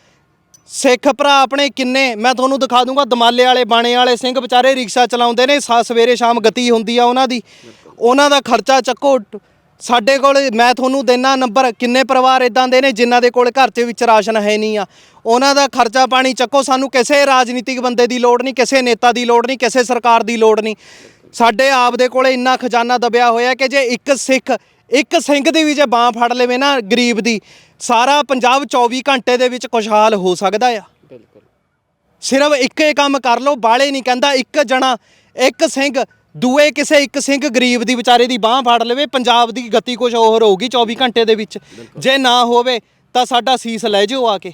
ਸਿੱਖ ਭਰਾ ਆਪਣੇ ਕਿੰਨੇ? ਮੈਂ ਤੁਹਾਨੂੰ ਦਿਖਾ ਦੂੰਗਾ, ਦਮਾਲੇ ਵਾਲੇ, ਬਾਣੇ ਵਾਲੇ ਸਿੰਘ ਵਿਚਾਰੇ ਰਿਕਸ਼ਾ ਚਲਾਉਂਦੇ ਨੇ, ਸਾ ਸਵੇਰੇ ਸ਼ਾਮ ਗਤੀ ਹੁੰਦੀ ਆ ਉਹਨਾਂ ਦੀ। ਉਹਨਾਂ ਦਾ ਖਰਚਾ ਚੱਕੋ ਸਾਡੇ ਕੋਲ ਮੈਂ ਤੁਹਾਨੂੰ ਦੇਣਾ ਨੰਬਰ, ਕਿੰਨੇ ਪਰਿਵਾਰ ਇਦਾਂ ਦੇ ਨੇ ਜਿਨ੍ਹਾਂ ਦੇ ਕੋਲ ਘਰ 'ਚ ਵਿੱਚ ਰਾਸ਼ਨ ਹੈ ਨਹੀਂ ਆ। ਉਹਨਾਂ ਦਾ ਖਰਚਾ ਪਾਣੀ ਚੱਕੋ, ਸਾਨੂੰ ਕਿਸੇ ਰਾਜਨੀਤਿਕ ਬੰਦੇ ਦੀ ਲੋੜ ਨਹੀਂ, ਕਿਸੇ ਨੇਤਾ ਦੀ ਲੋੜ ਨਹੀਂ, ਕਿਸੇ ਸਰਕਾਰ ਦੀ ਲੋੜ ਨਹੀਂ। ਸਾਡੇ ਆਪ ਦੇ ਕੋਲੇ ਇੰਨਾ ਖਜ਼ਾਨਾ ਦਬਿਆ ਹੋਇਆ ਕਿ ਜੇ ਇੱਕ ਸਿੱਖ ਇੱਕ ਸਿੰਘ ਦੀ ਵੀ ਜੇ ਬਾਹ ਫੜ ਲਵੇ ਨਾ ਗਰੀਬ ਦੀ ਸਾਰਾ ਪੰਜਾਬ 24 ਘੰਟੇ ਦੇ ਵਿੱਚ ਖੁਸ਼ਹਾਲ ਹੋ ਸਕਦਾ ਆ। ਬਿਲਕੁਲ। ਸਿਰਫ ਇੱਕੇ ਕੰਮ ਕਰ ਲਓ ਬਾਲੇ ਨਹੀਂ ਕਹਿੰਦਾ ਇੱਕ ਜਣਾ ਇੱਕ ਸਿੰਘ ਦੂਏ ਕਿਸੇ ਇੱਕ ਸਿੰਘ ਗਰੀਬ ਦੀ ਵਿਚਾਰੇ ਦੀ ਬਾਹ ਫੜ ਲਵੇ ਪੰਜਾਬ ਦੀ ਗਤੀ ਕੁਝ ਹੋਰ ਹੋਊਗੀ 24 ਘੰਟੇ ਦੇ ਵਿੱਚ। ਜੇ ਨਾ ਹੋਵੇ ਤਾਂ ਸਾਡਾ ਸੀਸ ਲੈ ਜਿਓ ਆ ਕੇ।